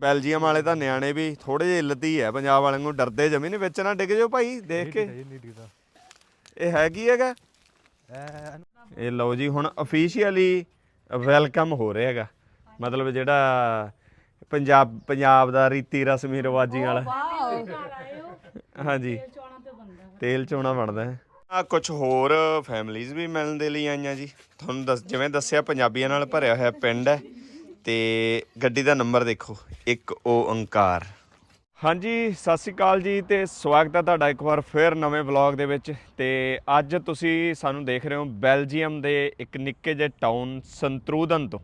Belgium ਵਾਲੇ ਤਾਂ ਨਿਆਣੇ ਵੀ ਥੋੜੇ ਜਿਹੇ ਲੱਦੀ ਹੈ ਪੰਜਾਬ ਵਾਲਿਆਂ ਨੂੰ ਡਰਦੇ ਜਮੀ ਨਹੀਂ ਵਿੱਚ ਨਾ ਡਿੱਗ ਜਾਓ ਭਾਈ ਦੇਖ ਕੇ। ਨਹੀਂ ਡਿੱਗਦਾ ਇਹ ਹੈ ਕੀ ਹੈਗਾ? ਇਹ ਲਓ ਜੀ ਹੁਣ ਅਫੀਸ਼ੀਅਲੀ ਵੈਲਕਮ ਹੋ ਰਿਹਾ ਹੈਗਾ। ਮਤਲਬ ਜਿਹੜਾ ਪੰਜਾਬ ਪੰਜਾਬ ਦਾ ਰੀਤੀ ਰਸਮੀ ਰਿਵਾਜੀ ਵਾਲਾ। ਹਾਂਜੀ। ਤੇਲ ਚੋਣਾ ਬਣਦਾ ਹੈ। ਆ ਕੁਝ ਹੋਰ ਫੈਮਲੀਆਂ ਵੀ ਮਿਲਣ ਦੇ ਲਈ ਆਈਆਂ ਜੀ। ਤੁਹਾਨੂੰ ਦੱਸ ਜਿਵੇਂ ਦੱਸਿਆ ਪੰਜਾਬੀਆਂ ਨਾਲ ਭਰਿਆ ਹੋਇਆ ਪਿੰਡ ਹੈ। ਤੇ ਗੱਡੀ ਦਾ ਨੰਬਰ ਦੇਖੋ, ਇੱਕ ਓੰਕਾਰ। ਹਾਂਜੀ, ਸਤਿ ਸ਼੍ਰੀ ਅਕਾਲ ਜੀ ਤੇ ਸਵਾਗਤ ਹੈ ਤੁਹਾਡਾ ਇੱਕ ਵਾਰ ਫਿਰ ਨਵੇਂ ਵਲੌਗ ਦੇ ਵਿੱਚ। ਤੇ ਅੱਜ ਤੁਸੀਂ ਸਾਨੂੰ ਦੇਖ ਰਹੇ ਹੋ ਬੈਲਜੀਅਮ ਦੇ ਇੱਕ ਨਿੱਕੇ ਜਿਹੇ ਟਾਊਨ ਸੰਤਰੂਦਨ ਤੋਂ।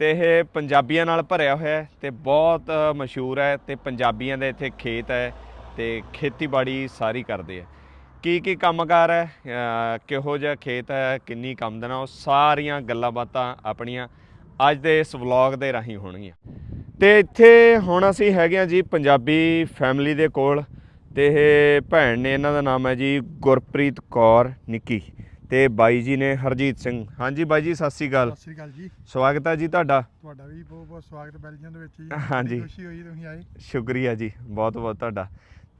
ਤੇ ਇਹ ਪੰਜਾਬੀਆਂ ਨਾਲ ਭਰਿਆ ਹੋਇਆ ਹੈ ਤੇ ਬਹੁਤ ਮਸ਼ਹੂਰ ਹੈ ਤੇ ਪੰਜਾਬੀਆਂ ਦੇ ਇੱਥੇ ਖੇਤ ਹੈ ਤੇ ਖੇਤੀਬਾੜੀ ਸਾਰੀ ਕਰਦੇ ਆ ਕੀ ਕੀ ਕੰਮਕਾਰ ਹੈ? ਕਿਹੋ ਜਿਹਾ ਖੇਤ ਹੈ? ਕਿੰਨੀ ਕੰਮ ਦੇਣਾ ਉਹ ਸਾਰੀਆਂ ਗੱਲਾਂ ਬਾਤਾਂ ਆਪਣੀਆਂ ਅੱਜ ਦੇ ਇਸ ਵਲੌਗ ਦੇ ਰਾਹੀਂ ਹੋਣਗੀਆਂ। ਤੇ ਇੱਥੇ ਹੁਣ ਅਸੀਂ ਹੈਗੇ ਆ ਜੀ ਪੰਜਾਬੀ ਫੈਮਿਲੀ ਦੇ ਕੋਲ ਤੇ ਇਹ ਭੈਣ ਨੇ ਇਹਨਾਂ ਦਾ ਨਾਮ ਹੈ ਜੀ ਗੁਰਪ੍ਰੀਤ ਕੌਰ ਨਿੱਕੀ ਤੇ ਬਾਈ ਜੀ ਨੇ ਹਰਜੀਤ ਸਿੰਘ। ਹਾਂਜੀ ਬਾਈ ਜੀ ਸਤਿ ਸ੍ਰੀ ਅਕਾਲ। ਸਤਿ ਸ੍ਰੀ ਅਕਾਲ ਜੀ। ਸਵਾਗਤ ਹੈ ਜੀ ਤੁਹਾਡਾ। ਤੁਹਾਡਾ ਵੀ ਬਹੁਤ ਬਹੁਤ ਸਵਾਗਤ ਬੈਲਜੀਅਮ ਦੇ ਵਿੱਚ ਜੀ। ਹਾਂਜੀ। ਖੁਸ਼ੀ ਹੋਈ ਤੁਸੀਂ ਆਏ। ਸ਼ੁਕਰੀਆ ਜੀ ਬਹੁਤ ਬਹੁਤ ਤੁਹਾਡਾ।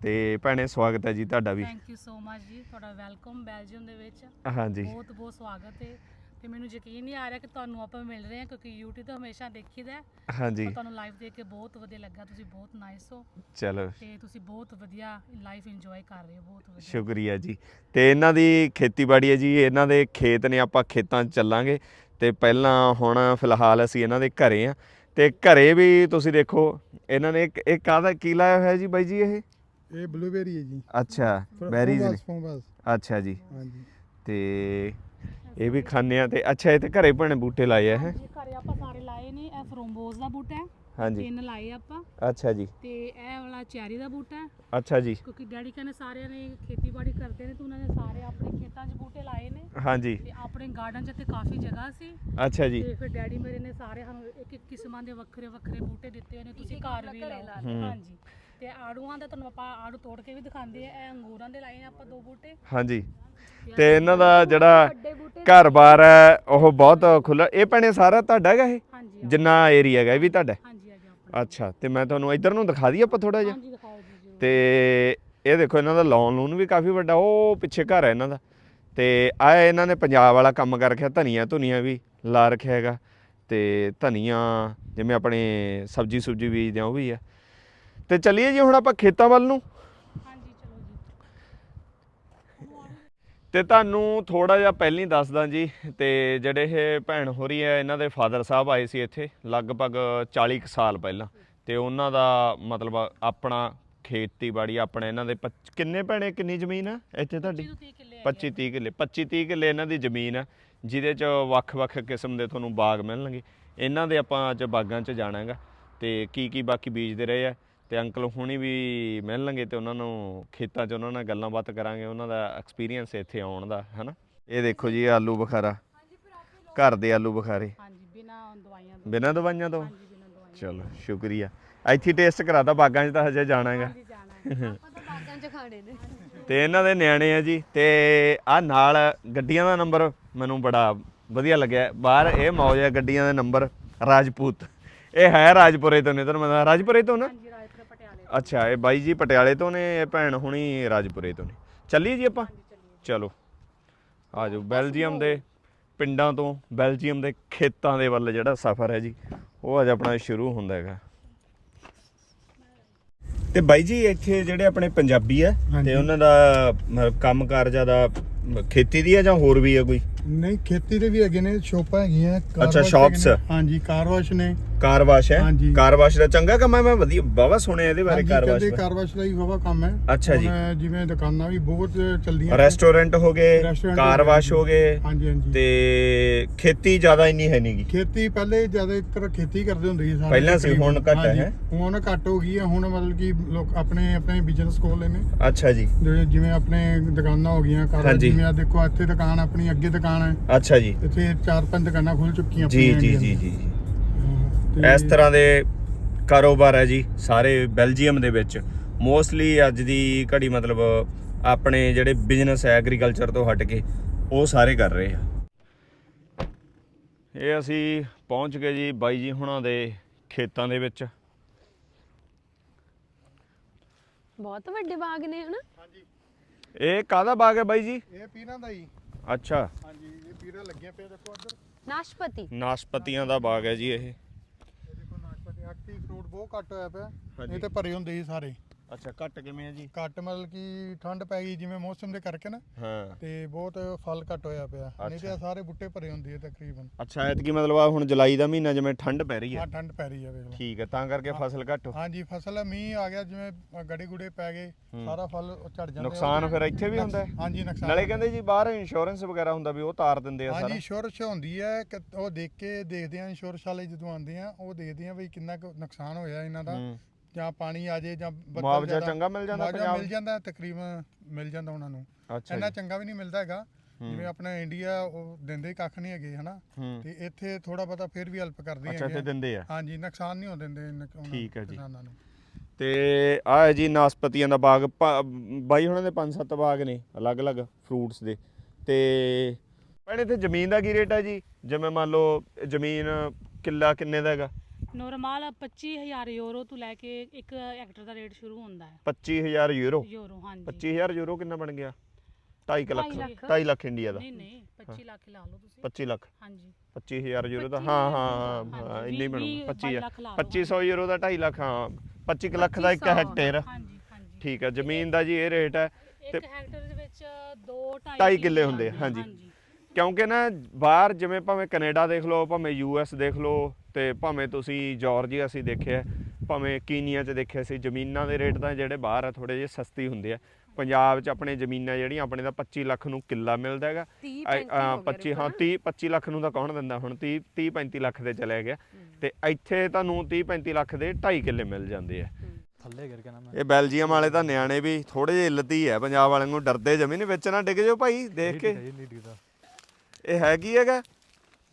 ਤੇ ਭੈਣੇ ਸਵਾਗਤ ਹੈ ਜੀ ਤੁਹਾਡਾ ਵੀ। ਥੈਂਕ ਯੂ ਸੋ ਮਚ ਜੀ ਤੁਹਾਡਾ ਵੈਲਕਮ ਬੈਲਜੀਅਮ ਦੇ ਵਿੱਚ। ਹਾਂਜੀ। ਬਹੁਤ ਬਹੁਤ ਸਵਾਗਤ ਹੈ। ਤੇ ਮੈਨੂੰ ਯਕੀਨ ਨਹੀਂ ਆ ਰਿਹਾ ਕਿ ਤੁਹਾਨੂੰ ਆਪਾਂ ਮਿਲ ਰਹੇ ਹਾਂ ਕਿਉਂਕਿ YouTube ਤੇ ਹਮੇਸ਼ਾ ਦੇਖੀਦਾ ਹੈ। ਹਾਂਜੀ। ਪਰ ਤੁਹਾਨੂੰ ਲਾਈਵ ਦੇਖ ਕੇ ਬਹੁਤ ਵਧੀਆ ਲੱਗਾ ਤੁਸੀਂ ਬਹੁਤ ਨਾਈਸ ਹੋ। ਚਲੋ। ਤੇ ਤੁਸੀਂ ਬਹੁਤ ਵਧੀਆ ਲਾਈਫ ਇੰਜੋਏ ਕਰ ਰਹੇ ਹੋ ਬਹੁਤ ਵਧੀਆ। ਸ਼ੁਕਰੀਆ ਜੀ। ਤੇ ਇਹਨਾਂ ਦੀ ਖੇਤੀਬਾੜੀ ਹੈ ਜੀ ਇਹਨਾਂ ਦੇ ਖੇਤ ਨੇ ਆਪਾਂ ਖੇਤਾਂ 'ਚ ਚੱਲਾਂਗੇ। ਤੇ ਪਹਿਲਾਂ ਹੁਣ ਫਿਲਹਾਲ ਅਸੀਂ ਇਹਨਾਂ ਦੇ ਘਰੇ ਆ ਤੇ ਘਰੇ ਵੀ ਤੁਸੀਂ ਦੇਖੋ ਇਹਨਾਂ ਨੇ ਇੱਕ ਇਹ ਕਾਹਦਾ ਕੀ ਲਾਇਆ ਹੋਇਆ ਜੀ ਬਾਈ ਜੀ ਇਹ? ਇਹ ਬਲੂਬੇਰੀ ਹੈ ਜੀ। ਅੱਛਾ ਬੈਰੀਜ਼ ਨੇ। ਅੱਛਾ ਜੀ। ਹਾਂਜੀ। ਤੇ ਇਹ ਵੀ ਖਾਂਦੇ ਆ ਤੇ ਅੱਛਾ ਇਹ ਤੇ ਘਰੇ ਭਣੇ ਬੂਟੇ ਲਾਏ ਆ ਹੈ? ਹਾਂਜੀ ਘਰੇ ਆਪਾਂ ਸਾਰੇ ਲਾਏ ਨੇ ਇਹ ਫਰੋਂਬੋਸ ਦਾ ਬੂਟਾ ਹੈ। ਹਾਂਜੀ। ਤਿੰਨ ਲਾਏ ਆਪਾਂ। ਅੱਛਾ ਜੀ। ਤੇ ਇਹ ਵਾਲਾ ਚੈਰੀ ਦਾ ਬੂਟਾ ਹੈ। ਅੱਛਾ ਜੀ। ਕਿਉਂਕਿ ਡੈਡੀ ਕਹਿੰਦੇ ਸਾਰਿਆਂ ਨੇ ਖੇਤੀਬਾੜੀ ਕਰਦੇ ਨੇ ਤੇ ਉਹਨਾਂ ਨੇ ਸਾਰੇ ਆਪਣੇ ਖੇਤਾਂ 'ਚ ਬੂਟੇ ਲਾਏ ਨੇ। ਹਾਂਜੀ। ਤੇ ਆਪਣੇ ਗਾਰਡਨ 'ਚ ਤੇ ਕਾਫੀ ਜਗ੍ਹਾ ਸੀ। ਅੱਛਾ ਜੀ। ਤੇ ਫਿਰ ਡੈਡੀ ਮੇਰੇ ਨੇ ਸਾਰੇ ਸਾਨੂੰ ਇੱਕ ਇੱਕ ਕਿਸਮਾਂ ਦੇ ਵੱਖਰੇ ਵੱਖਰੇ ਬੂਟੇ ਦਿੱਤੇ ਨੇ ਤੁਸੀਂ ਘਰ ਵੀ ਲਾਓ। ਹਾਂਜੀ। ਤੇ ਆੜੂਆਂ ਦਾ ਤੁਹਾਨੂੰ ਆਪਾਂ ਆੜੂ ਤੋੜ ਕੇ ਵੀ ਦਿਖਾਉਂਦੇ ਆ ਇਹ ਅੰਗੂਰਾਂ ਦੇ ਲਾਏ ਨੇ ਆਪਾਂ ਦੋ ਬੂਟੇ। ਹਾਂਜੀ। ਤੇ ਇਹਨਾਂ ਦਾ ਜਿਹੜਾ ਘਰ-ਬਾਰ ਹੈ ਉਹ ਬਹੁਤ ਖੁੱਲਾ ਇਹ ਭੈਣੇ ਸਾਰਾ ਤੁਹਾਡਾ ਹੈਗਾ ਇਹ? ਹਾਂਜੀ ਜਿੰਨਾ ਏਰੀਆ ਹੈਗਾ ਇਹ ਵੀ ਤੁਹਾਡਾ? ਹਾਂਜੀ ਆਪਣਾ। ਅੱਛਾ ਤੇ ਮੈਂ ਤੁਹਾਨੂੰ ਇੱਧਰ ਨੂੰ ਦਿਖਾ ਦਈਏ ਆਪਾਂ ਥੋੜਾ ਜਿਹਾ। ਹਾਂਜੀ ਦਿਖਾਓ ਜੀ ਜੀ ਤੇ ਇਹ ਦੇਖੋ ਇਹਨਾਂ ਦਾ ਲੌਨ ਲੂਨ ਵੀ ਕਾਫੀ ਵੱਡਾ ਉਹ ਪਿੱਛੇ ਘਰ ਹੈ ਇਹਨਾਂ ਦਾ। ਤੇ ਆ ਇਹਨਾਂ ਨੇ ਪੰਜਾਬ ਵਾਲਾ ਕੰਮ ਕਰ ਰੱਖਿਆ ਧਨੀਆ ਧੁਨੀਆ ਵੀ ਲਾ ਰੱਖਿਆ ਹੈਗਾ। ਤੇ ਧਨੀਆ ਜਿਵੇਂ ਆਪਣੇ ਸਬਜੀ ਸੁਬਜੀ ਬੀਜਦੇ ਆ ਉਹ ਵੀ ਆ ਤੇ ਚੱਲੀਏ ਜੀ ਹੁਣ ਆਪਾਂ ਖੇਤਾਂ ਵੱਲ ਨੂੰ। ਹਾਂਜੀ ਚਲੋ ਜੀ। ਤੇ ਤੁਹਾਨੂੰ ਥੋੜਾ ਜਿਹਾ ਪਹਿਲਾਂ ਹੀ ਦੱਸਦਾ ਜੀ ਤੇ ਜਿਹੜੇ ਇਹ ਭੈਣ ਹੋ ਰਹੀ ਹੈ ਇਹਨਾਂ ਦੇ ਫਾਦਰ ਸਾਹਿਬ ਆਏ ਸੀ ਇੱਥੇ ਲਗਭਗ 40 ਕੁ ਸਾਲ ਪਹਿਲਾਂ। ਤੇ ਉਹਨਾਂ ਦਾ ਮਤਲਬ ਆਪਣਾ ਖੇਤੀਬਾੜੀ ਆਪਣਾ ਇਹਨਾਂ ਦੇ ਕਿੰਨੇ ਭੈਣੇ ਕਿੰਨੀ ਜ਼ਮੀਨ ਹੈ ਇੱਥੇ ਤੁਹਾਡੀ? 30 ਕਿੱਲੇ 25 30 ਕਿੱਲੇ 25 30 ਕਿੱਲੇ ਇਹਨਾਂ ਦੀ ਜ਼ਮੀਨ ਹੈ ਜਿਹਦੇ ਚ ਵੱਖ-ਵੱਖ ਕਿਸਮ ਦੇ ਤੁਹਾਨੂੰ ਬਾਗ ਮਿਲਣਗੇ। ਇਹਨਾਂ ਦੇ ਆਪਾਂ ਅੱਜ ਬਾਗਾਂ 'ਚ ਜਾਣਾਗਾ ਤੇ ਕੀ ਕੀ ਬਾਕੀ ਬੀਜਦੇ ਰਹੇ ਆ। ਤੇ ਅੰਕਲ ਹੁਣੀ ਵੀ ਮਿਲਣਗੇ ਤੇ ਉਹਨਾਂ ਨੂੰ ਖੇਤਾਂ 'ਚ ਉਹਨਾਂ ਨਾਲ ਗੱਲਾਂ ਬਾਤ ਕਰਾਂਗੇ ਉਹਨਾਂ ਦਾ ਐਕਸਪੀਰੀਅੰਸ ਇੱਥੇ ਆਉਣ ਦਾ ਹੈਨਾ? ਇਹ ਦੇਖੋ ਜੀ ਆਲੂ ਬੁਖਾਰਾ। ਘਰ ਦੇ ਆਲੂ ਬੁਖਾਰੇ। ਹਾਂਜੀ ਬਿਨਾ ਦਵਾਈਆਂ ਤੋਂ। ਬਿਨਾਂ ਦਵਾਈਆਂ ਤੋਂ? ਹਾਂਜੀ ਬਿਨਾ ਦਵਾਈਆਂ ਚਲੋ ਸ਼ੁਕਰੀਆ। ਇੱਥੇ ਟੇਸਟ ਕਰਾਤਾ ਬਾਗਾਂ 'ਚ ਤਾਂ ਹਜੇ ਜਾਣਾ ਹੈਗਾ। ਜੀ ਜਾਣਾ ਹੈ। ਆਪਾਂ ਤਾਂ ਬਾਗਾਂ 'ਚ ਖਾਣੇ ਨੇ। ਤੇ ਇਹਨਾਂ ਦੇ ਨਿਆਣੇ ਆ ਜੀ ਤੇ ਆ ਨਾਲ ਗੱਡੀਆਂ ਦਾ ਨੰਬਰ ਮੈਨੂੰ ਬੜਾ ਵਧੀਆ ਲੱਗਿਆ। ਬਾਹਰ ਇਹ ਮੌਜ ਹੈ ਗੱਡੀਆਂ ਦਾ ਨੰਬਰ ਰਾਜਪੂਤ। ਇਹ ਹੈ ਰਾਜਪੁਰੇ ਤੋਂ ਨੇ ਤੁਹਾਨੂੰ ਮੈਂ ਰਾਜਪੁਰੇ ਤੋਂ ਨਾ। ਅੱਛਾ ਇਹ ਬਾਈ ਜੀ ਪਟਿਆਲੇ ਤੋਂ ਨੇ ਇਹ ਭੈਣ ਹੁਣੀ ਰਾਜਪੁਰੇ ਤੋਂ ਨੇ। ਚੱਲੀਏ ਜੀ ਆਪਾਂ? ਚਲੋ। ਆ ਜਾਓ ਬੈਲਜੀਅਮ ਦੇ ਪਿੰਡਾਂ ਤੋਂ ਬੈਲਜੀਅਮ ਦੇ ਖੇਤਾਂ ਦੇ ਵੱਲ ਜਿਹੜਾ ਸਫ਼ਰ ਹੈ ਜੀ ਉਹ ਅੱਜ ਆਪਣਾ ਸ਼ੁਰੂ ਹੁੰਦਾ ਹੈਗਾ। ਤੇ ਬਾਈ ਜੀ ਇੱਥੇ ਜਿਹੜੇ ਆਪਣੇ ਪੰਜਾਬੀ ਆ। ਤੇ ਉਹਨਾਂ ਦਾ ਮ- ਕੰਮਕਾਰ ਜ਼ਿਆਦਾ ਖੇਤੀ ਦੀ ਆ ਜਾਂ ਹੋਰ ਵੀ ਆ ਕੋਈ? ਨਹੀਂ ਖੇਤੀ ਦੇ ਵੀ ਹੈਗੇ ਨੇ ਸ਼ੋਪਾਂ ਹੈਗੀਆਂ ਕਾਰ ਅੱਛਾ, shops। ਹੈਗੇ ਨੇ। ਹਾਂਜੀ ਕਾਰ ਵਾਸ਼ ਨੇ ਕਾਰ ਵਾਸ਼ ਹੈ ਹਾਂਜੀ। ਕਾਰ ਵਾਸ਼ ਦਾ ਚੰਗਾ ਕੰਮ ਹੈ ਮੈਂ ਵਧੀਆ ਬਾਵਾ ਸੁਣਿਆ ਇਹਦੇ ਬਾਰੇ ਕਾਰ ਵਾਸ਼ ਦਾ ਕਾਰ ਵਾਸ਼ ਦਾ ਹੀ ਵਾਵਾ ਕੰਮ ਹੈ ਅੱਛਾ ਜੀ। ਹੁਣ ਜਿਵੇਂ ਦੁਕਾਨਾਂ ਵੀ ਬਹੁਤ ਚੱਲਦੀਆਂ ਨੇ। ਰੈਸਟੋਰੈਂਟ ਹੋ ਗਏ Restaurant ਕਾਰ ਹੋ ਗਏ, ਵਾਸ਼ ਹੋ ਗਏ ਹਾਂਜੀ ਹਾਂਜੀ ਤੇ ਖੇਤੀ ਜ਼ਿਆਦਾ ਇੰਨੀ ਹੈ ਨਹੀਂਗੀ ਖੇਤੀ ਪਹਿਲੇ ਜ਼ਿਆਦਾ ਇੱਕ ਖੇਤੀ ਕਰਦੇ ਹੁੰਦੇ ਸੀ ਸਾਰੇ ਪਹਿਲਾਂ ਸੀ, ਹੁਣ। ਘੱਟ ਹੈ, ਹਾਂਜੀ, ਹੈਂ? ਹੁਣ ਘੱਟ ਹੋ ਗਈ ਹੈ ਹੁਣ ਮਤਲਬ ਕਿ ਲੋਕ ਆਪਣੇ ਆਪਣੇ ਬਿਜ਼ਨਸ ਖੋਲ੍ਹ ਨੇ ਅੱਛਾ ਜੀ ਜਿਹੜੇ ਜਿਵੇਂ ਆਪਣੇ ਦੁਕਾਨਾਂ ਹੋ ਗਈਆਂ ਕਾਰ ਹਾਂਜੀ। ਜਿਵੇਂ ਆ ਦੇਖੋ ਇੱਥੇ ਦੁਕਾਨ ਆਪਣੀ ਅੱਗੇ ਦੁਕਾਨ ਹੈ। ਅੱਛਾ ਜੀ। ਇੱਥੇ ਚਾਰ ਪੰਜ ਦੁਕਾਨਾਂ ਖੁੱਲ ਚੁੱਕੀਆਂ ਜੀ ਜੀ ਜੀ। ਜੀ ਇਸ ਤਰ੍ਹਾਂ ਦੇ ਕਾਰੋਬਾਰ ਹੈ ਜੀ ਸਾਰੇ ਬੈਲਜੀਅਮ ਦੇ ਵਿੱਚ। ਮੋਸਟਲੀ ਅੱਜ ਦੀ ਘੜੀ ਮਤਲਬ ਆਪਣੇ ਜਿਹੜੇ ਬਿਜ਼ਨਸ ਹੈ ਐਗਰੀਕਲਚਰ ਤੋਂ ਹਟ ਕੇ ਉਹ ਸਾਰੇ ਕਰ ਰਹੇ ਆ। ਇਹ ਅਸੀਂ ਪਹੁੰਚ ਗਏ ਜੀ ਬਾਈ ਜੀ ਹੁਣਾਂ ਦੇ ਖੇਤਾਂ ਦੇ ਵਿੱਚ। ਬਹੁਤ ਵੱਡੇ ਬਾਗ ਨੇ ਹਨਾ? ਇਹ ਕਾਹਦਾ ਬਾਗ ਹੈ ਬਾਈ ਜੀ? ਇਹ ਪੀਰਾਂ ਦਾ ਹੀ। ਅੱਛਾ। ਹਾਂਜੀ ਇਹ ਪੀਰਾਂ ਲੱਗੀਆਂ ਪਿਆ ਦੇਖੋ ਉੱਧਰ ਨਾਸ਼ਪਤੀ। ਨਾਸ਼ਪਤੀਆਂ ਦਾ ਬਾਗ ਹੈ ਜੀ ਇਹ। ਇਹ ਦੇਖੋ ਨਾਸ਼ਪਤੀ ਆਕਟੀ ਫਰੂਟ ਬਹੁਤ ਘੱਟ ਹੋਇਆ ਪਿਆ। ਇਹ ਤੇ ਭਰੇ ਹੁੰਦੇ ਸੀ ਸਾਰੇ। ਅੱਛਾ ਘੱਟ ਕਿਵੇਂ ਹੈ ਜੀ? ਘੱਟ ਮਤਲਬ ਕਿ ਠੰਡ ਪੈ ਗਈ ਜਿਵੇਂ ਮੌਸਮ ਦੇ ਕਰਕੇ ਨਾ ਹਾਂ। ਤੇ ਬਹੁਤ ਫਲ ਘੱਟ ਹੋਇਆ ਪਿਆ। ਨਹੀਂ ਤੇ ਇਹ ਸਾਰੇ ਬੁੱਟੇ ਭਰੇ ਹੁੰਦੇ ਆ ਤਕਰੀਬਨ। ਅੱਛਾ ਐਤਕੀ ਮਤਲਬ ਆ ਹੁਣ ਜੁਲਾਈ ਦਾ ਮਹੀਨਾ ਜਿਵੇਂ ਠੰਡ ਪੈ ਰਹੀ ਹੈ। ਹਾਂ ਠੰਡ ਪੈ ਰਹੀ ਆ ਵੇਖ ਲਓ। ਠੀਕ ਹੈ ਤਾਂ ਕਰਕੇ ਫਸਲ ਘੱਟ ਹੋ ਹਾਂਜੀ ਫਸਲ ਮੀਂਹ ਆ ਗਿਆ ਜਿਵੇਂ ਗੜੇ ਗੁੜੇ ਪੈ ਗਏ ਸਾਰਾ ਫਲ ਝੜ ਜਾਂਦਾ। ਨੁਕਸਾਨ ਫਿਰ ਇੱਥੇ ਵੀ ਹੁੰਦਾ ਹੈ? ਹਾਂਜੀ ਨੁਕਸਾਨ ਨਾਲੇ ਕਹਿੰਦੇ ਜੀ ਬਾਹਰ ਇੰਸ਼ੋਰੈਂਸ ਵਗੈਰਾ ਹੁੰਦਾ ਵੀ ਉਹ ਤਾਰ ਦਿੰਦੇ ਆ ਸਾਰਾ। ਹਾਂਜੀ ਇੰਸ਼ੋਰੈਂਸ ਹੁੰਦੀ ਹੈ ਕਿ ਉਹ ਦੇਖ ਕੇ ਦੇਖਦੇ ਆ ਇੰਸ਼ੋਰੈਂਸ ਵਾਲੇ ਜਦੋਂ ਆਉਂਦੇ ਆ ਉਹ ਦੇਖਦੇ ਆ ਵੀ ਕਿੰਨਾ ਕੁ ਨੁਕਸਾਨ ਹੋਇਆ ਇਹਨਾਂ ਦਾ। ਹੂੰ। ਜਾਂ ਪਾਣੀ ਆ ਜੇ ਜਾਂ ਬੱਦਲ ਮੁਆਵਜ਼ਾ ਜ਼ਿਆਦਾ- ਚੰਗਾ ਮਿਲ ਜਾਂਦਾ ਮੁਆਵਜ਼ਾ ਪੰਜਾਬ ਮਿਲ ਜਾਂਦਾ ਤਕਰੀਬਨ ਮਿਲ ਜਾਂਦਾ ਉਹਨਾਂ ਨੂੰ। ਅੱਛਾ ਇੰਨਾ ਜੀ। ਚੰਗਾ ਵੀ ਨਹੀਂ ਮਿਲਦਾ ਹੈਗਾ। ਜਿਵੇਂ ਆਪਣਾ ਇੰਡੀਆ ਉਹ ਦਿੰਦੇ ਕੱਖ ਨਹੀਂ ਹੈਗੇ ਹਨਾ? ਹੂੰ। ਤੇ ਇੱਥੇ ਥੋੜਾ ਬਹੁਤਾ ਫਿਰ ਵੀ ਹੈਲਪ ਕਰਦੇ ਅੱਛਾ ਇੱਥੇ ਹੈਗੇ ਦਿੰਦੇ ਆ? ਹਾਂਜੀ ਨੁਕਸਾਨ ਨਹੀਂ ਹੋਣ ਦਿੰਦੇ ਇਹਨਾਂ- ਉਹਨਾਂ ਠੀਕ ਹੈ ਜੀ। ਕਿਸਾਨਾਂ ਨੂੰ। ਤੇ ਆ ਹੈ ਜੀ ਨਾਸਪਤੀਆਂ ਦਾ ਬਾਗ। ਬਾਈ ਹੁਣਾਂ ਦੇ ਪੰਜ ਸੱਤ ਬਾਗ ਨੇ ਅਲੱਗ-ਅਲੱਗ ਫਰੂਟਸ ਦੇ। ਤੇ ਭੈਣੇ ਤੇ ਜ਼ਮੀਨ ਦਾ ਕੀ ਰੇਟ ਹੈ ਜੀ? ਜਿਵੇਂ ਮੰਨ ਲਓ ਜ਼ਮੀਨ ਕਿੱਲਾ ਕਿੰਨੇ ਦਾ ਹੈਗਾ? ਨੋਰਮਲ 25000 ਯੂਰੋ ਤੋਂ ਲੈ ਕੇ 1 ਹੈਕਟਰ ਦਾ ਰੇਟ ਸ਼ੁਰੂ ਹੁੰਦਾ ਹੈ। 25000 ਯੂਰੋ? ਯੂਰੋ ਹਾਂਜੀ। 25000 ਯੂਰੋ ਕਿੰਨਾ ਬਣ ਗਿਆ? 2.5 ਲੱਖ ਢਾਈ ਲੱਖ। 2.5 ਲੱਖ ਇੰਡੀਆ ਦਾ। ਨਹੀਂ ਨਹੀਂ 25 ਲੱਖ ਲਾ ਲਓ ਤੁਸੀਂ। 25 ਲੱਖ। ਹਾਂਜੀ। 25000 ਯੂਰੋ ਦਾ। ਹਾਂ ਹਾਂ ਹਾਂ ਇੰਨੇ ਬਣੂਗਾ। ਵੀਹ 25 ਲੱਖ ਲਾ ਲਓ। 2500 ਯੂਰੋ ਦਾ 2.5 ਲੱਖ ਹਾਂ। 25 ਕੁ ਲੱਖ ਦਾ ਇੱਕ 2500 ਹੈਕਟੇਅਰ ਹਾਂਜੀ ਹਾਂਜੀ। ਠੀਕ ਹੈ ਜ਼ਮੀਨ ਦਾ ਜੀ ਇਹ ਰੇਟ ਹੈ ਇੱਕ ਹੈਕਟਰ ਦੇ ਵਿੱਚ 2 ਢਾਈ ਕਿੱਲੇ ਹੁੰਦੇ ਹਾਂਜੀ। ਕਿਉਂਕਿ ਨਾ ਬਾਹਰ ਜਿਵੇਂ ਭਾਵੇਂ ਕੈਨੇਡਾ ਦੇਖ ਲਓ ਭਾਵੇਂ ਯੂਐਸ ਦੇਖ ਲਓ ਤੇ ਭਾਵੇਂ ਤੁਸੀਂ ਜਾਰਜੀਆ ਅਸੀਂ ਦੇਖਿਆ ਭਾਵੇਂ ਕੀਨੀਆ 'ਚ ਦੇਖਿਆ ਸੀ ਜ਼ਮੀਨਾਂ ਦੇ ਰੇਟ ਤਾਂ ਜਿਹੜੇ ਬਾਹਰ ਆ ਥੋੜੇ ਜਿਹੇ ਸਸਤੀ ਹੁੰਦੇ ਆ। ਪੰਜਾਬ 'ਚ ਆਪਣੇ ਜ਼ਮੀਨਾਂ ਜਿਹੜੀਆਂ ਆਪਣੇ ਦਾ 25 ਲੱਖ ਨੂੰ ਕਿੱਲਾ ਮਿਲਦਾ ਹੈਗਾ। 30 ਅ- 35 ਅ, ਹੋ ਗਏ 25 ਹਾਂ 30 25 ਲੱਖ ਨੂੰ ਤਾਂ ਕੌਣ ਦਿੰਦਾ ਹੁਣ? 30 30 35 ਲੱਖ ਦੇ ਚਲੇ ਗਿਆ। ਤੇ ਇੱਥੇ ਤੁਹਾਨੂੰ 30 35 ਲੱਖ ਦੇ 2.5 ਕਿੱਲੇ ਮਿਲ ਜਾਂਦੇ ਆ। ਥੱਲੇ ਗਿਰ ਗਿਆ ਨਾ ਮੈਂ। ਇਹ ਬੈਲਜੀਅਮ ਵਾਲੇ ਤਾਂ ਨਿਆਣੇ ਵੀ ਥੋੜੇ ਜਿਹੇ ਇੱਲਤੀ ਹੈ ਪੰਜਾਬ ਵਾਲਿਆਂ ਨੂੰ ਡਰਦੇ ਜਮੀ ਨਹੀਂ ਵਿੱਚ ਨਾ ਡਿੱਗ ਜਾਓ ਭਾਈ ਦੇਖ ਕੇ। ਇਹ ਹੈਗਾ?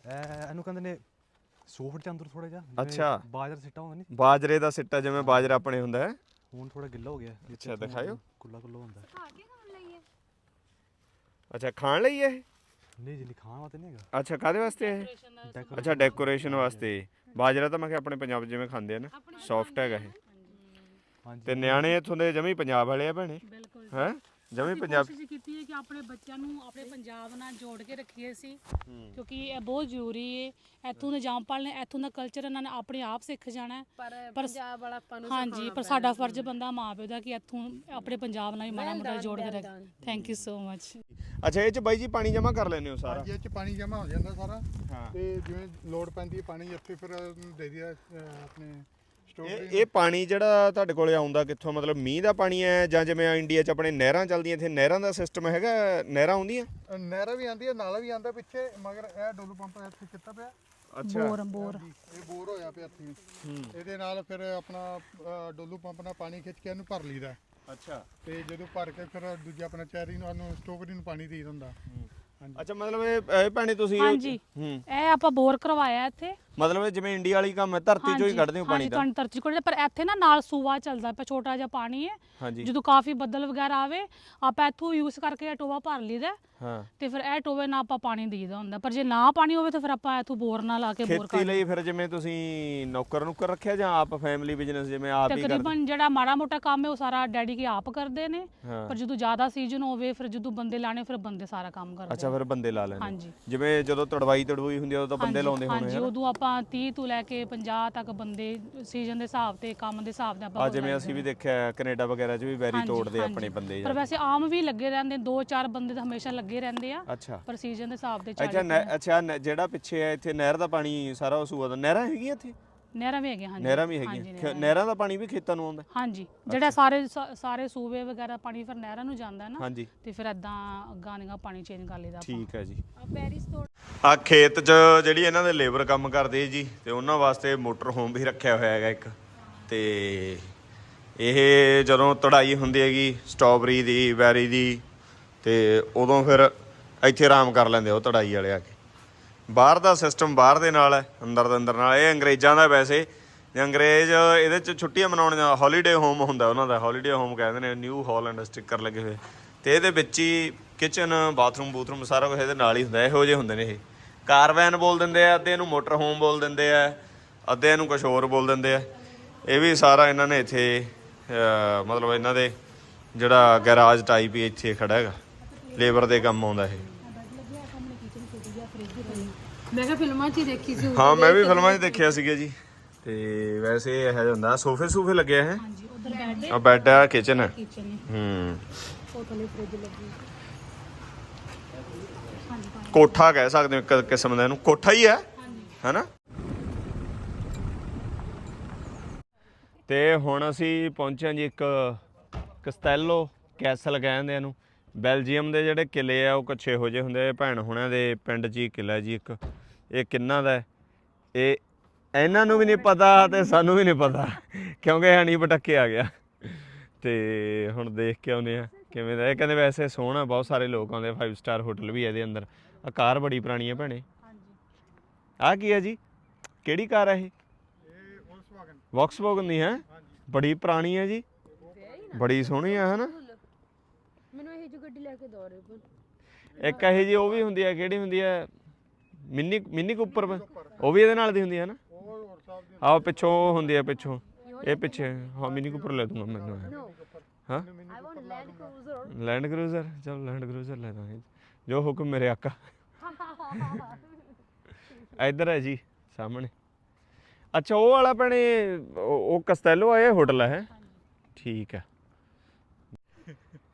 ਇਹ ਇਹਨੂੰ ਕਹਿੰਦੇ ਨੇ 100 ਫੁੱਟ ਦੇ ਅੰਦਰ ਥੋੜਾ ਜਿਹਾ ਜਿਵੇਂ ਅੱਛਾ। ਬਾਜਰਾ ਸਿੱਟਾ ਹੁੰਦਾ ਨਹੀਂ ਬਾਜਰੇ ਦਾ ਸਿੱਟਾ ਜਿਵੇਂ ਬਾਜਰਾ ਆਪਣੇ ਹੁੰਦਾ ਹੈ। ਹੁਣ ਥੋੜਾ ਗਿੱਲਾ ਹੋ ਗਿਆ। ਅੱਛਾ, ਦਿਖਾਇਓ। ਕੁੱਲਾ ਕੁੱਲਾ ਹੁੰਦਾ। ਅੱਛਾ ਖਾਣ ਲਈ ਇਹ? ਨਹੀਂ ਜੀ ਨਹੀਂ ਖਾਣ ਵਾਸਤੇ ਨਹੀਂ ਹੈਗਾ। ਅੱਛਾ ਕਾਦੇ ਵਾਸਤੇ ਇਹ? ਅੱਛਾ ਡੈਕੋਰੇਸ਼ਨ ਵਾਸਤੇ। ਬਾਜਰਾ ਤਾਂ ਮੈਂ ਕਿ ਆਪਣੇ ਪੰਜਾਬ 'ਚ ਜਿਵੇਂ ਖਾਂਦੇ ਆ ਨਾ। ਸੌਫਟ ਹੈਗਾ ਇਹ। ਹਾਂਜੀ। ਤੇ ਨਿਆਣੇ ਇੱਥੋਂ ਦੇ ਜਮੀ ਪੰਜਾਬ ਵਾਲੇ ਆ ਭੈਣੇ। ਬਿਲਕੁਲ ਹੈ? ਜਮੀ ਪੰਜਾਬ ਕੋਸ਼ਿਸ਼ ਕੀਤੀ ਹੈ ਕਿ ਆਪਣੇ ਬੱਚਿਆਂ ਨੂੰ ਆਪਣੇ ਪੰਜਾਬ ਨਾਲ ਜੋੜ ਕੇ ਰੱਖੀਏ ਸੀ ਕਿਉਂਕਿ ਇਹ ਬਹੁਤ ਜ਼ਰੂਰੀ ਹੈ ਇੱਥੋਂ ਦੇ ਜੰਪਲ ਨੇ ਇੱਥੋਂ ਦਾ ਕਲਚਰ ਇਹਨਾਂ ਨੇ ਆਪਣੇ ਆਪ ਸਿੱਖ ਜਾਣਾ ਹੈ। ਪਰ ਪੰਜਾਬ ਵਾਲਾ ਆਪਾਂ ਨੂੰ ਹਾਂਜੀ ਪਰ ਸਾਡਾ ਫਰਜ਼ ਬੰਦਾ ਮਾਂ ਪਿਓ ਦਾ ਕਿ ਇੱਥੋਂ ਆਪਣੇ ਪੰਜਾਬ ਨਾਲ ਵੀ ਮਾੜਾ ਮੋਟਾ ਜੋੜ ਕੇ ਰੱਖ। ਥੈਂਕ ਯੂ ਸੋ ਮਚ ਅੱਛਾ ਇਹ 'ਚ ਬਾਈ ਜੀ ਪਾਣੀ ਜਮਾ ਕਰ ਲੈਂਦੇ ਹੋ ਸਾਰਾ? ਹਾਂਜੀ ਇਹ ਚ ਪਾਣੀ ਜਮਾ ਹੋ ਜਾਂਦਾ ਸਾਰਾ। ਹਾਂ। ਤੇ ਜਿਵੇਂ ਲੋਡ ਪੈਂਦੀ ਹੈ ਪਾਣੀ ਇੱਥੇ ਫਿਰ ਦੇ ਦਿਆ ਆਪਣੇ ਇਹ ਇਹ ਪਾਣੀ ਜਿਹੜਾ ਤੁਹਾਡੇ ਕੋਲੇ ਆਉਂਦਾ ਕਿੱਥੋਂ? ਮਤਲਬ ਮੀਂਹ ਦਾ ਪਾਣੀ ਹੈ ਜਾਂ ਜਿਵੇਂ ਇੰਡੀਆ 'ਚ ਆਪਣੇ ਨਹਿਰਾਂ ਚੱਲਦੀਆਂ ਇੱਥੇ ਨਹਿਰਾਂ ਦਾ ਸਿਸਟਮ ਹੈਗਾ ਨਹਿਰਾਂ ਆਉਂਦੀਆਂ? ਨਹਿਰਾ ਵੀ ਆਂਦੀ ਹੈ ਨਾਲਾ ਵੀ ਆਂਦਾ ਪਿੱਛੇ ਮਗਰ ਇਹ ਡੋਲੂ ਪੰਪ ਇੱਥੇ ਕੀਤਾ ਪਿਆ। Bore bore. ਹਾਂਜੀ, ਇਹ ਬੋਰ ਹੋਇਆ ਪਿਆ ਇੱਥੇ। ਇਹਦੇ ਨਾਲ ਫਿਰ ਆਪਣਾ ਡੋਲੂ ਪੰਪ ਨਾਲ ਪਾਣੀ ਖਿੱਚ ਕੇ ਇਹਨੂੰ ਭਰ ਲਈਦਾ। ਅੱਛਾ। ਤੇ ਜਦੋਂ ਭਰ ਕੇ ਫਿਰ ਦੂਜਾ ਆਪਣਾ ਚੈਰੀ ਨੂੰ ਉਹਨੂੰ ਸਟੋਕਰੀ ਨੂੰ ਪਾਣੀ ਦੇ ਦਿੰਦਾ। ਅੱਛਾ ਮਤਲਬ ਇਹ ਇਹ ਭੈਣੇ ਤੁਸੀਂ ਹਾਂਜੀ। ਹੂੰ। ਇਹ ਆਪਾਂ ਬੋਰ ਕਰਵਾਇਆ ਇੱਥੇ। ਮਤਲਬ ਜਿਵੇਂ ਇੰਡੀਆ ਵਾਲੀ ਕੰਮ ਹੈ ਧਰਤੀ ਚੋਂ ਹੀ ਕੱਢਦੇ ਹੋ ਪਾਣੀ ਹਾਂਜੀ ਦਾ ਤੁਹਾਨੂੰ ਧਰਤੀ ਕੋਲ ਪਰ ਇੱਥੇ ਨਾ ਨਾਲ ਸੂਆ ਚੱਲਦਾ ਪਿਆ ਛੋਟਾ ਜਿਹਾ ਪਾਣੀ ਹੈ। ਹਾਂਜੀ। ਜਦੋਂ ਕਾਫੀ ਬੱਦਲ ਵਗੈਰਾ ਆਵੇ ਆਪਾਂ ਇੱਥੋਂ ਯੂਜ਼ ਕਰਕੇ ਇਹ ਟੋਵਾ ਭਰ ਲਈਦਾ ਹਾਂ ਤੇ ਫਿਰ ਇਹ ਟੋਵੇ ਨਾਲ ਆਪਾਂ ਪਾਣੀ ਦੇਈਦਾ ਹੁੰਦਾ। ਪਰ ਜੇ ਨਾ ਪਾਣੀ ਹੋਵੇ ਤਾਂ ਫਿਰ ਆਪਾਂ ਇੱਥੋਂ ਬੋਰ ਨਾਲ ਲਾ ਕੇ ਬੋਰ ਖੇਤੀ ਕਰ ਲਈ ਫਿਰ ਜਿਵੇਂ ਤੁਸੀਂ ਨੌਕਰ ਨੁਕਰ ਰੱਖਿਆ ਜਾਂ ਆਪ ਫੈਮਿਲੀ ਬਿਜ਼ਨਸ ਜਿਵੇਂ ਆਪ ਹੀ ਕਰਦੇ? ਤਕਰੀਬਨ ਜਿਹੜਾ ਮਾੜਾ ਮੋਟਾ ਕੰਮ ਹੈ ਉਹ ਸਾਰਾ ਡੈਡੀ ਕੇ ਆਪ ਕਰਦੇ ਨੇ। ਹਾਂ। ਪਰ ਜਦੋਂ ਜ਼ਿਆਦਾ ਸੀਜ਼ਨ ਹੋਵੇ ਫਿਰ ਜਦੋਂ ਬੰਦੇ ਲਾਣੇ ਫਿਰ ਬੰਦੇ ਸਾਰਾ ਕੰਮ ਕਰਦੇ ਅੱਛਾ ਫਿਰ ਬੰਦੇ ਲਾ ਲੈਂਦੇ ਹਾਂਜੀ। ਜਿਵੇਂ ਜਦੋਂ ਤੜਵਾਈ ਤੜਵੂਈ ਹੁੰਦੀ ਆ ਉਦੋਂ ਤਾਂ ਬੰਦੇ ਲਾਉਂਦੇ ਹੋਣੇ ਹਾਂਜੀ ਹਨ? ਉਦੋਂ ਆਪਾਂ 30 ਤੋਂ ਲੈ ਕੇ 50 ਤੱਕ ਬੰਦੇ ਸੀਜ਼ਨ ਦੇ ਹਿਸਾਬ ਤੇ ਕੰਮ ਦੇ ਹਿਸਾਬ ਨਾਲ ਆਪਾਂ ਆ ਜਿਵੇਂ ਅਸੀਂ ਵੀ ਦੇਖਿਆ ਕੈਨੇਡਾ ਵਗੈਰਾ 'ਚ ਵੀ ਵੈਰੀ ਹਾਂਜੀ, ਤੋੜਦੇ ਆ ਹਾਂਜੀ। ਆਪਣੇ ਬੰਦੇ ਪਰ ਜਾ ਵੈਸੇ ਆਮ ਵੀ ਲੱਗੇ ਰਹਿੰਦੇ ਦੋ ਚਾਰ ਬੰਦੇ ਤਾਂ ਹਮੇਸ਼ਾ ਲੱਗੇ ਰਹਿੰਦੇ ਆ ਅੱਛਾ। ਪਰ ਸੀਜ਼ਨ ਦੇ ਹਿਸਾਬ ਤੇ ਅੱਛਾ 40 ਨਹਿ- ਅੱਛਾ ਨਹਿ- ਜਿਹੜਾ ਪਿੱਛੇ ਹੈ ਇੱਥੇ ਨਹਿਰ ਦਾ ਪਾਣੀ ਸਾਰਾ ਉਹ ਸੂਆ ਦਾ ਨਹਿਰਾਂ ਹੈਗੀਆਂ ਇੱਥੇ? ਨਹਿਰਾਂ ਵੀ ਹੈਗੇ ਹਾਂਜੀ। ਨਹਿਰਾਂ ਵੀ ਹਾਂਜੀ, ਹੈਗੀਆਂ ਨਹਿਰਾਂ। ਦਾ ਪਾਣੀ ਵੀ ਖੇਤਾਂ ਨੂੰ ਆਉਂਦਾ? ਹਾਂਜੀ। ਜਿਹੜਾ ਸਾਰੇ ਸਾ- ਸਾਰੇ ਸੂਬੇ ਵਗੈਰਾ ਪਾਣੀ ਫਿਰ ਨਹਿਰਾਂ ਨੂੰ ਜਾਂਦਾ ਹੈ ਨਾ ਹਾਂਜੀ। ਤੇ ਫਿਰ ਐਦਾਂ ਅੱਗਾ ਨਿਗਾ ਪਾਣੀ ਚੇਂਜ ਕਰ ਲਈਦਾ ਆਪਾਂ। ਠੀਕ ਹੈ ਜੀ। ਪੈਰਿਸ ਤੋਂ ਆ ਖੇਤ 'ਚ ਜਿਹੜੀ ਇਹਨਾਂ ਦੇ ਲੇਬਰ ਕੰਮ ਕਰਦੇ ਜੀ ਤੇ ਉਹਨਾਂ ਵਾਸਤੇ ਮੋਟਰ ਹੋਮ ਵੀ ਰੱਖਿਆ ਹੋਇਆ ਹੈਗਾ ਇੱਕ। ਤੇ ਇਹ ਜਦੋਂ ਤੜਾਈ ਹੁੰਦੀ ਹੈਗੀ ਸਟ੍ਰਾਬਰੀ ਦੀ ਬੈਰੀ ਦੀ ਤੇ ਉਦੋਂ ਫਿਰ ਇੱਥੇ ਆਰਾਮ ਕਰ ਲੈਂਦੇ ਉਹ ਤੜਾਈ ਵਾਲੇ ਆ ਕੇ। ਬਾਹਰ ਦਾ ਸਿਸਟਮ ਬਾਹਰ ਦੇ ਨਾਲ ਹੈ, ਅੰਦਰ ਦੇ ਅੰਦਰ ਨਾਲ। ਇਹ ਅੰਗਰੇਜ਼ਾਂ ਦਾ ਵੈਸੇ। ਜੇ ਅੰਗਰੇਜ਼ ਇਹਦੇ 'ਚ ਛੁੱਟੀਆਂ ਮਨਾਉਣ ਦਾ ਹੌਲੀਡੇ ਹੋਮ ਹੁੰਦਾ ਉਹਨਾਂ ਦਾ ਹੌਲੀਡੇ ਹੋਮ ਕਹਿੰਦੇ ਨੇ ਨਿਊ ਹਾਲੈਂਡ ਸਟicker ਲੱਗੇ ਹੋਏ। ਤੇ ਇਹਦੇ ਵਿੱਚ ਹੀ ਕਿਚਨ ਬਾਥਰੂਮ ਬੂਥਰੂਮ ਸਾਰਾ ਕੁਝ ਇਹਦੇ ਨਾਲ ਹੀ ਹੁੰਦਾ, ਇਹੋ ਜਿਹੇ ਹੁੰਦੇ ਨੇ ਇਹ। ਕਾਰਵੈਨ ਬੋਲ ਦਿੰਦੇ ਆ, ਅੱਧੇ ਨੂੰ ਮੋਟਰ ਹੋਮ ਬੋਲ ਦਿੰਦੇ ਆ, ਅੱਧੇ ਨੂੰ ਕੁਝ ਹੋਰ ਬੋਲ ਦਿੰਦੇ ਆ। ਇਹ ਵੀ ਸਾਰਾ ਇਹਨਾਂ ਨੇ ਇੱਥੇ ਮਤਲਬ ਇਹਨਾਂ ਦੇ ਜਿਹੜਾ ਗੈਰਾਜ ਟਾਈਪ ਹੀ ਇੱਥੇ ਖੜਾ ਹੈਗਾ। ਲੇਬਰ ਦੇ ਕੰਮ ਆਉਂਦਾ ਇਹ। ਮੈਂ ਕਿਹਾ ਫਿਲਮਾਂ 'ਚ ਹੀ ਦੇਖੀ ਸੀ ਹਾਂ ਮੈਂ ਵੀ ਫਿਲਮਾਂ 'ਚ ਦੇਖਿਆ ਸੀਗਾ ਜੀ। ਤੇ ਵੈਸੇ ਇਹ ਜਿਹਾ ਹੁੰਦਾ ਸੋਫੇ ਸੂਫੇ ਲੱਗੇ ਹੈ ਹਾਂਜੀ ਉਧਰ ਬੈੱਡ ਆ ਬੈੱਡ ਆ ਕਿਚਨ ਹੈ ਕਿਚਨ ਹੂੰ। ਉਹ ਥੱਲੇ ਫ੍ਰਿਜ ਲੱਗੀ। ਕੋਠਾ ਕਹਿ ਸਕਦੇ ਹੋ ਇੱਕ ਕਿਸਮ ਦਾ ਇਹਨੂੰ ਕੋਠਾ ਹੀ ਹੈ ਹੈਨਾ? ਤੇ ਹੁਣ ਅਸੀਂ ਪਹੁੰਚੇ ਹਾਂ ਜੀ ਇੱਕ ਕਸਟੈਲੋ ਕੈਸਲ ਕਹਿੰਦੇ ਇਹਨੂੰ। ਬੈਲਜੀਅਮ ਦੇ ਜਿਹੜੇ ਕਿਲੇ ਆ ਉਹ ਕੱਛੇ ਹੋ ਜੇ ਹੁੰਦੇ ਆ ਭੈਣ ਹੁਣਾਂ ਦੇ ਪਿੰਡ 'ਚ ਹੀ ਕਿਲਾ ਜੀ ਇੱਕ। ਇਹ ਕਿੰਨਾ ਦਾ ਹੈ? ਇਹ ਇਹਨਾਂ ਨੂੰ ਵੀ ਨਹੀਂ ਪਤਾ ਤੇ ਸਾਨੂੰ ਵੀ ਨਹੀਂ ਪਤਾ। ਕਿਉਂਕਿ ਹਣੀ ਪਟੱਕੇ ਆ ਗਿਆ। ਤੇ ਹੁਣ ਦੇਖ ਕੇ ਆਉਨੇ ਆ ਕਿਵੇਂ ਦਾ। ਇਹ ਕਹਿੰਦੇ ਵੈਸੇ ਸੋਹਣਾ ਬਹੁਤ ਸਾਰੇ ਲੋਕ ਆਉਂਦੇ 5 ਸਟਾਰ ਹੋਟਲ ਵੀ ਹੈ ਇਹਦੇ ਅੰਦਰ। ਆ ਕਾਰ ਬੜੀ ਪੁਰਾਣੀ ਹੈ ਭੈਣੇ। ਆ ਕੀ ਹੈ ਜੀ? ਕਿਹੜੀ ਕਾਰ ਹੈ ਇਹ? ਵੌਕਸਵੈਗਨ ਦੀ ਹੈ? ਬੜੀ ਪੁਰਾਣੀ ਹੈ ਜੀ। ਬੜੀ ਸੋਹਣੀ ਹੈ ਹਨਾ? ਮੈਨੂੰ ਇਹ ਜੋ ਗੱਡੀ ਲੈ ਕੇ ਦੋ ਇੱਕ ਇਹ ਜੀ ਉਹ ਵੀ ਹੁੰਦੀ ਹੈ ਕਿਹੜੀ ਹੁੰਦੀ ਹੈ ਮਿੰਨੀ ਮਿੰਨੀ ਕੂਪਰ ਉਹ ਵੀ ਇਹਦੇ ਨਾਲ ਦੀ ਹੁੰਦੀ ਹੈ ਨਾ? ਉਹ ਆਹ ਪਿੱਛੋਂ ਹੁੰਦੀ ਹੈ ਪਿੱਛੋਂ। ਇਹ ਪਿੱਛੇ, ਹਾਂ, ਮਿੰਨੀ ਕੂਪਰ ਲੈ ਦੂੰਗਾ ਮੈਨੂੰ ਹਾਂ? ਲੈਂਡ ਕਰੂਜ਼ਰ, ਚਲ ਲੈਂਡ ਕਰੂਜ਼ਰ ਲੈ ਦਾਂਗੇ। ਜੋ ਹੁਕਮ ਮੇਰੇ ਆਕਾ। ਇੱਧਰ ਹੈ ਜੀ, ਸਾਹਮਣੇ। ਅੱਛਾ, ਉਹ ਵਾਲਾ ਭੈਣੇ, ਉਹ ਉਹ ਕਸਟੈਲੋ ਆ ਇਹ? ਹੋਟਲ ਹੈ ਠੀਕ ਹੈ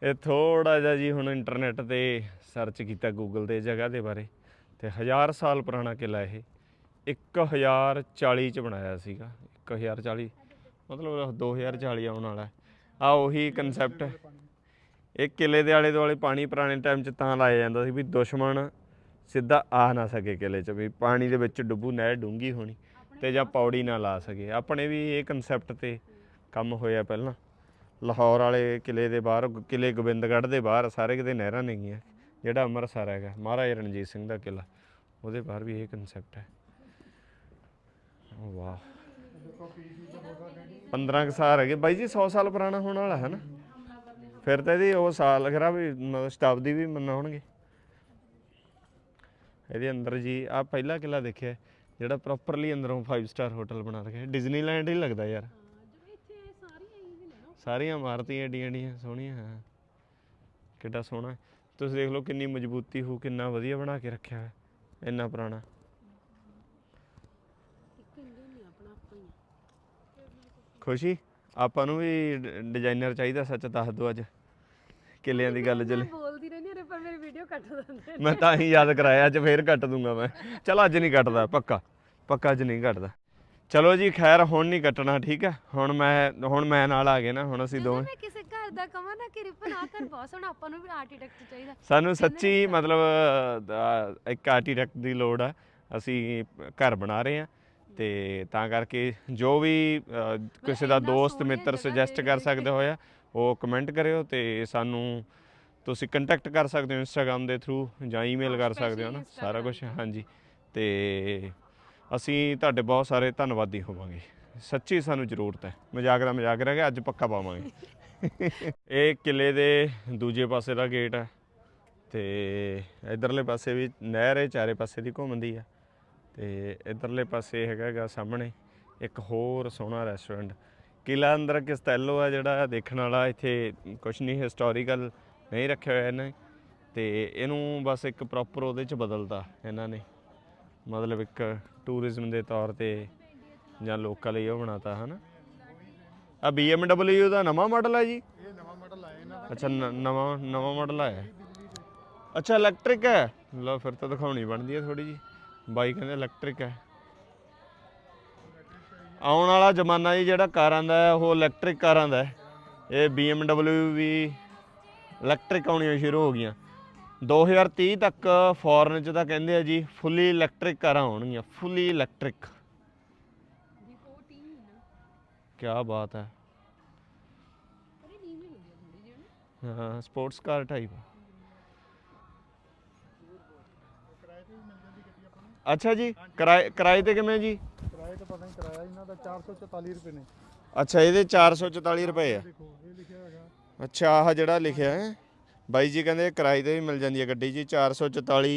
ਇਹ ਥੋੜਾ ਜਿਹਾ ਜੀ ਹੁਣ ਇੰਟਰਨੈਟ ਤੇ ਸਰਚ ਕੀਤਾ ਗੂਗਲ ਤੇ ਜਗ੍ਹਾ ਦੇ ਬਾਰੇ। ਤੇ ਹਜ਼ਾਰ ਸਾਲ ਪੁਰਾਣਾ ਕਿਲਾ ਇਹ। 1040 ਚ ਬਣਾਇਆ ਸੀਗਾ। 1040 ਮਤਲਬ 2040 ਆਉਣ ਵਾਲਾ ਆ ਉਹੀ ਕਨਸੈਪਟ ਇਹ ਕਿਲੇ ਦੇ ਆਲੇ ਦੁਆਲੇ ਪਾਣੀ ਪੁਰਾਣੇ ਟਾਈਮ 'ਚ ਤਾਂ ਲਾਇਆ ਜਾਂਦਾ ਸੀ ਵੀ ਦੁਸ਼ਮਣ ਸਿੱਧਾ ਆ ਨਾ ਸਕੇ ਕਿਲੇ 'ਚ, ਵੀ ਪਾਣੀ ਦੇ ਵਿੱਚ ਡੁੱਬੂ, ਨਹਿਰ ਡੂੰਗੀ ਹੋਣੀ ਤੇ ਜਾਂ ਪੌੜੀ ਨਾ ਲਾ ਸਕੇ। ਆਪਣੇ ਵੀ ਇਹ ਕਨਸੈਪਟ ਤੇ ਕੰਮ ਹੋਇਆ ਪਹਿਲਾਂ। ਲਾਹੌਰ ਵਾਲੇ ਕਿਲੇ ਦੇ ਬਾਹਰ ਕਿਲੇ ਗੋਬਿੰਦਗੜ੍ਹ ਦੇ ਬਾਹਰ, ਸਾਰੇ ਕਿਤੇ ਨਹਿਰਾਂ ਨੇਗੀਆਂ। ਜਿਹੜਾ ਅੰਮ੍ਰਿਤਸਰ ਹੈਗਾ ਮਹਾਰਾਜਾ ਰਣਜੀਤ ਸਿੰਘ ਦਾ ਕਿਲਾ ਉਹਦੇ ਬਾਹਰ ਵੀ ਇਹ ਕਨਸੈਪਟ ਹੈ। ਵਾਹ। 15 ਕੁ ਸਾਲ ਹੈਗੇ। ਬਾਈ ਜੀ 100 ਸਾਲ ਪੁਰਾਣਾ ਹੋਣ ਵਾਲਾ ਹੈ ਨਾ ਫਿਰ ਤਾਂ ਇਹਦੀ ਉਹ ਸਾਲ ਖਰਾ ਵੀ ਮਤਲਬ ਸ਼ਤਾਬਦੀ ਵੀ ਮੰਨ ਹੋਣਗੇ। ਇਹਦੇ ਅੰਦਰ ਜੀ ਆ ਪਹਿਲਾ ਕਿਲਾ ਦੇਖਿਆ ਜਿਹੜਾ ਪ੍ਰੋਪਰਲੀ ਅੰਦਰੋਂ 5 ਸਟਾਰ ਹੋਟਲ ਬਣਾ ਰੱਖਿਆ। ਡਿਜ਼ਨੀਲੈਂਡ ਹੀ ਲੱਗਦਾ ਯਾਰ। ਸਾਰੀਆਂ ਇਮਾਰਤਾਂ ਏਡੀਆਂ ਏਡੀਆਂ ਸੋਹਣੀਆਂ ਕਿੱਡਾ ਸੋਹਣਾ। ਤੁਸੀਂ ਦੇਖ ਲਓ ਕਿੰਨੀ ਮਜ਼ਬੂਤੀ ਹੋ ਕਿੰਨਾ ਵਧੀਆ ਬਣਾ ਕੇ ਰੱਖਿਆ ਹੈ ਇੰਨਾ ਪੁਰਾਣਾ। ਖੁਸ਼ੀ ਆਪਾਂ ਨੂੰ ਵੀ ਡਿਜ਼ਾਈਨਰ ਚਾਹੀਦਾ ਸੱਚ ਦੱਸ ਦਿਓ ਅੱਜ। ਕਿੱਲਿਆਂ ਦੀ ਗੱਲ ਚੱਲੇ। ਬੋਲਦੀ ਰਹਿੰਦੀ ਅਰੇ ਪਰ ਮੇਰੀ ਵੀਡੀਓ ਕੱਟ ਦਿੰਦੇ ਮੈਂ ਤਾਂ ਹੀ ਯਾਦ ਕਰਾਇਆ ਅੱਜ ਫੇਰ ਕੱਟ ਦੂੰਗਾ ਮੈਂ। ਚਲ ਅੱਜ ਨਹੀਂ ਕੱਟਦਾ ਪੱਕਾ। ਪੱਕਾ ਅੱਜ ਨਹੀਂ ਕੱਟਦਾ। ਚਲੋ ਜੀ ਖੈਰ ਹੁਣ ਨਹੀਂ ਕੱਟਣਾ ਠੀਕ ਹੈ? ਹੁਣ ਮੈਂ ਹੁਣ ਮੈਂ ਨਾਲ ਆ ਗਏ ਨਾ ਹੁਣ ਅਸੀਂ ਦੋਵੇਂ। ਮੈਂ ਕਿਸੇ ਘਰ ਦਾ ਕਵਾਂ ਨਾ ਕਿ ਰਿਪਨ ਆ ਕਰ ਬਹੁਤ ਸੋਹਣਾ ਆਪਾਂ ਨੂੰ ਵੀ ਆਰਕੀਟੈਕਟ ਚਾਹੀਦਾ। ਸਾਨੂੰ ਸੱਚੀ ਮਤਲਬ ਅਹ, ਇੱਕ ਆਰਕੀਟੈਕਟ ਦੀ ਲੋੜ ਆ। ਅਸੀਂ ਘਰ ਬਣਾ ਰਹੇ ਹਾਂ ਤੇ ਤਾਂ ਕਰਕੇ ਜੋ ਵੀ ਅਹ, ਕਿਸੇ ਦਾ ਦੋਸਤ ਮਿੱਤਰ ਸੁਜੈਸਟ ਕਰ ਸਕਦੇ ਹੋਇਆ ਉਹ ਕਮੈਂਟ ਕਰਿਓ ਤੇ ਸਾਨੂੰ ਤੁਸੀਂ ਕੰਟੈਕਟ ਕਰ ਸਕਦੇ ਹੋ ਇੰਸਟਾਗ੍ਰam ਦੇ ਥਰੂ ਜਾਂ ਈਮੇਲ ਕਰ ਸਕਦੇ ਹੋ ਨਾ ਸਾਰਾ ਕੁਝ ਹਾਂਜੀ। ਤੇ ਅਸੀਂ ਤੁਹਾਡੇ ਬਹੁਤ ਸਾਰੇ ਧੰਨਵਾਦੀ ਹੋਵਾਂਗੇ। ਸੱਚੀ ਸਾਨੂੰ ਜ਼ਰੂਰਤ ਹੈ। ਮਜ਼ਾਕ ਦਾ ਮਜ਼ਾਕ ਰਹਿ ਗਿਆ ਅੱਜ ਪੱਕਾ ਪਾਵਾਂਗੇ। ਇਹ ਕਿਲੇ ਦੇ ਦੂਜੇ ਪਾਸੇ ਦਾ ਗੇਟ ਹੈ ਤੇ ਇਧਰਲੇ ਪਾਸੇ ਵੀ ਨਹਿਰ ਹੈ, ਚਾਰੇ ਪਾਸੇ ਦੀ ਘੁੰਮਦੀ ਆ। ਤੇ ਇਧਰਲੇ ਪਾਸੇ ਹੈਗਾ ਹੈਗਾ ਸਾਹਮਣੇ ਇੱਕ ਹੋਰ ਸੋਹਣਾ ਰੈਸਟੋਰੈਂਟ ਕਿਲਾ ਅੰਦਰ ਕਿਸਤੈਲੋ ਆ ਜਿਹੜਾ ਦੇਖਣ ਵਾਲਾ, ਇੱਥੇ ਕੁਝ ਨਹੀਂ ਹਿਸਟੋਰੀਕਲ ਨਹੀਂ ਰੱਖਿਆ ਹੋਇਆ ਇਹਨੇ। ਨੇ ਤੇ ਇਹਨੂੰ ਬਸ ਇੱਕ ਪ੍ਰੋਪਰ ਉਹਦੇ ਚ ਬਦਲਤਾ ਇਹਨਾਂ ਨੇ। ਮਤਲਬ ਇੱਕ ਟੂਰਿਜ਼ਮ ਦੇ ਤੌਰ ਤੇ ਜਾਂ ਲੋਕਾਂ ਲਈ ਉਹ ਬਣਾਤਾ, ਹਨਾ? ਆ BMW ਦਾ ਨਵਾਂ ਮਾਡਲ ਹੈ ਜੀ? ਇਹ ਨਵਾਂ ਮਾਡਲ ਆਇਆ ਇਹਨਾਂ ਦਾ। ਅੱਛਾ ਨ- ਨਵਾਂ ਨਵਾਂ ਮਾਡਲ ਆਇਆ। ਅੱਛਾ ਇਲੈਕਟ੍ਰਿਕ ਹੈ। ਲਓ ਫਿਰ ਤਾਂ ਦਿਖਾਉਣੀ ਬਣਦੀ ਹੈ ਥੋੜੀ ਜੀ ਬਾਈ ਕਹਿੰਦੇ ਇਲੈਕਟ੍ਰਿਕ ਹੈ। ਆਉਣ ਵਾਲਾ ਜ਼ਮਾਨਾ ਜੀ ਜਿਹੜਾ ਕਾਰਾਂ ਦਾ ਹੈ ਉਹ ਇਲੈਕਟ੍ਰਿਕ ਕਾਰਾਂ ਦਾ ਹੈ। ਇਹ BMW ਵੀ ਇਲੈਕਟ੍ਰਿਕ ਆਉਣੀਆਂ ਸ਼ੁਰੂ ਹੋ ਗਈਆਂ। 2030 ਤੱਕ ਫੋਰਨ ਚ ਤਾਂ ਕਹਿੰਦੇ ਆ ਜੀ ਫੁੱਲੀ ਇਲੈਕਟ੍ਰਿਕ ਕਾਰਾਂ ਆਉਣਗੀਆਂ ਫੁੱਲੀ ਇਲੈਕਟ੍ਰਿਕ ਕੀ ਬਾਤ ਹੈ। ਹਾਂ ਸਪੋਰਟਸ ਕਾਰ ਟਾਈਪ ਅੱਛਾ ਜੀ ਕਿਰਾਏ ਕਿਰਾਏ ਤੇ ਕਿਵੇਂ ਜੀ? ਕਿਰਾਏ ਤਾਂ ਪਤਾ ਨਹੀਂ ਕਿਰਾਇਆ ਇਹਨਾਂ ਦਾ 444 ਰੁਪਏ ਨੇ। ਅੱਛਾ ਇਹਦੇ 444 ਰੁਪਏ ਆ। ਦੇਖੋ ਇਹ ਲਿਖਿਆ ਹੈਗਾ ਅੱਛਾ ਆਹ ਜਿਹੜਾ ਲਿਖਿਆ ਹੈ। ਬਾਈ ਜੀ ਕਹਿੰਦੇ ਕਿਰਾਏ ਤੇ ਵੀ ਮਿਲ ਜਾਂਦੀ ਹੈ ਗੱਡੀ ਜੀ 444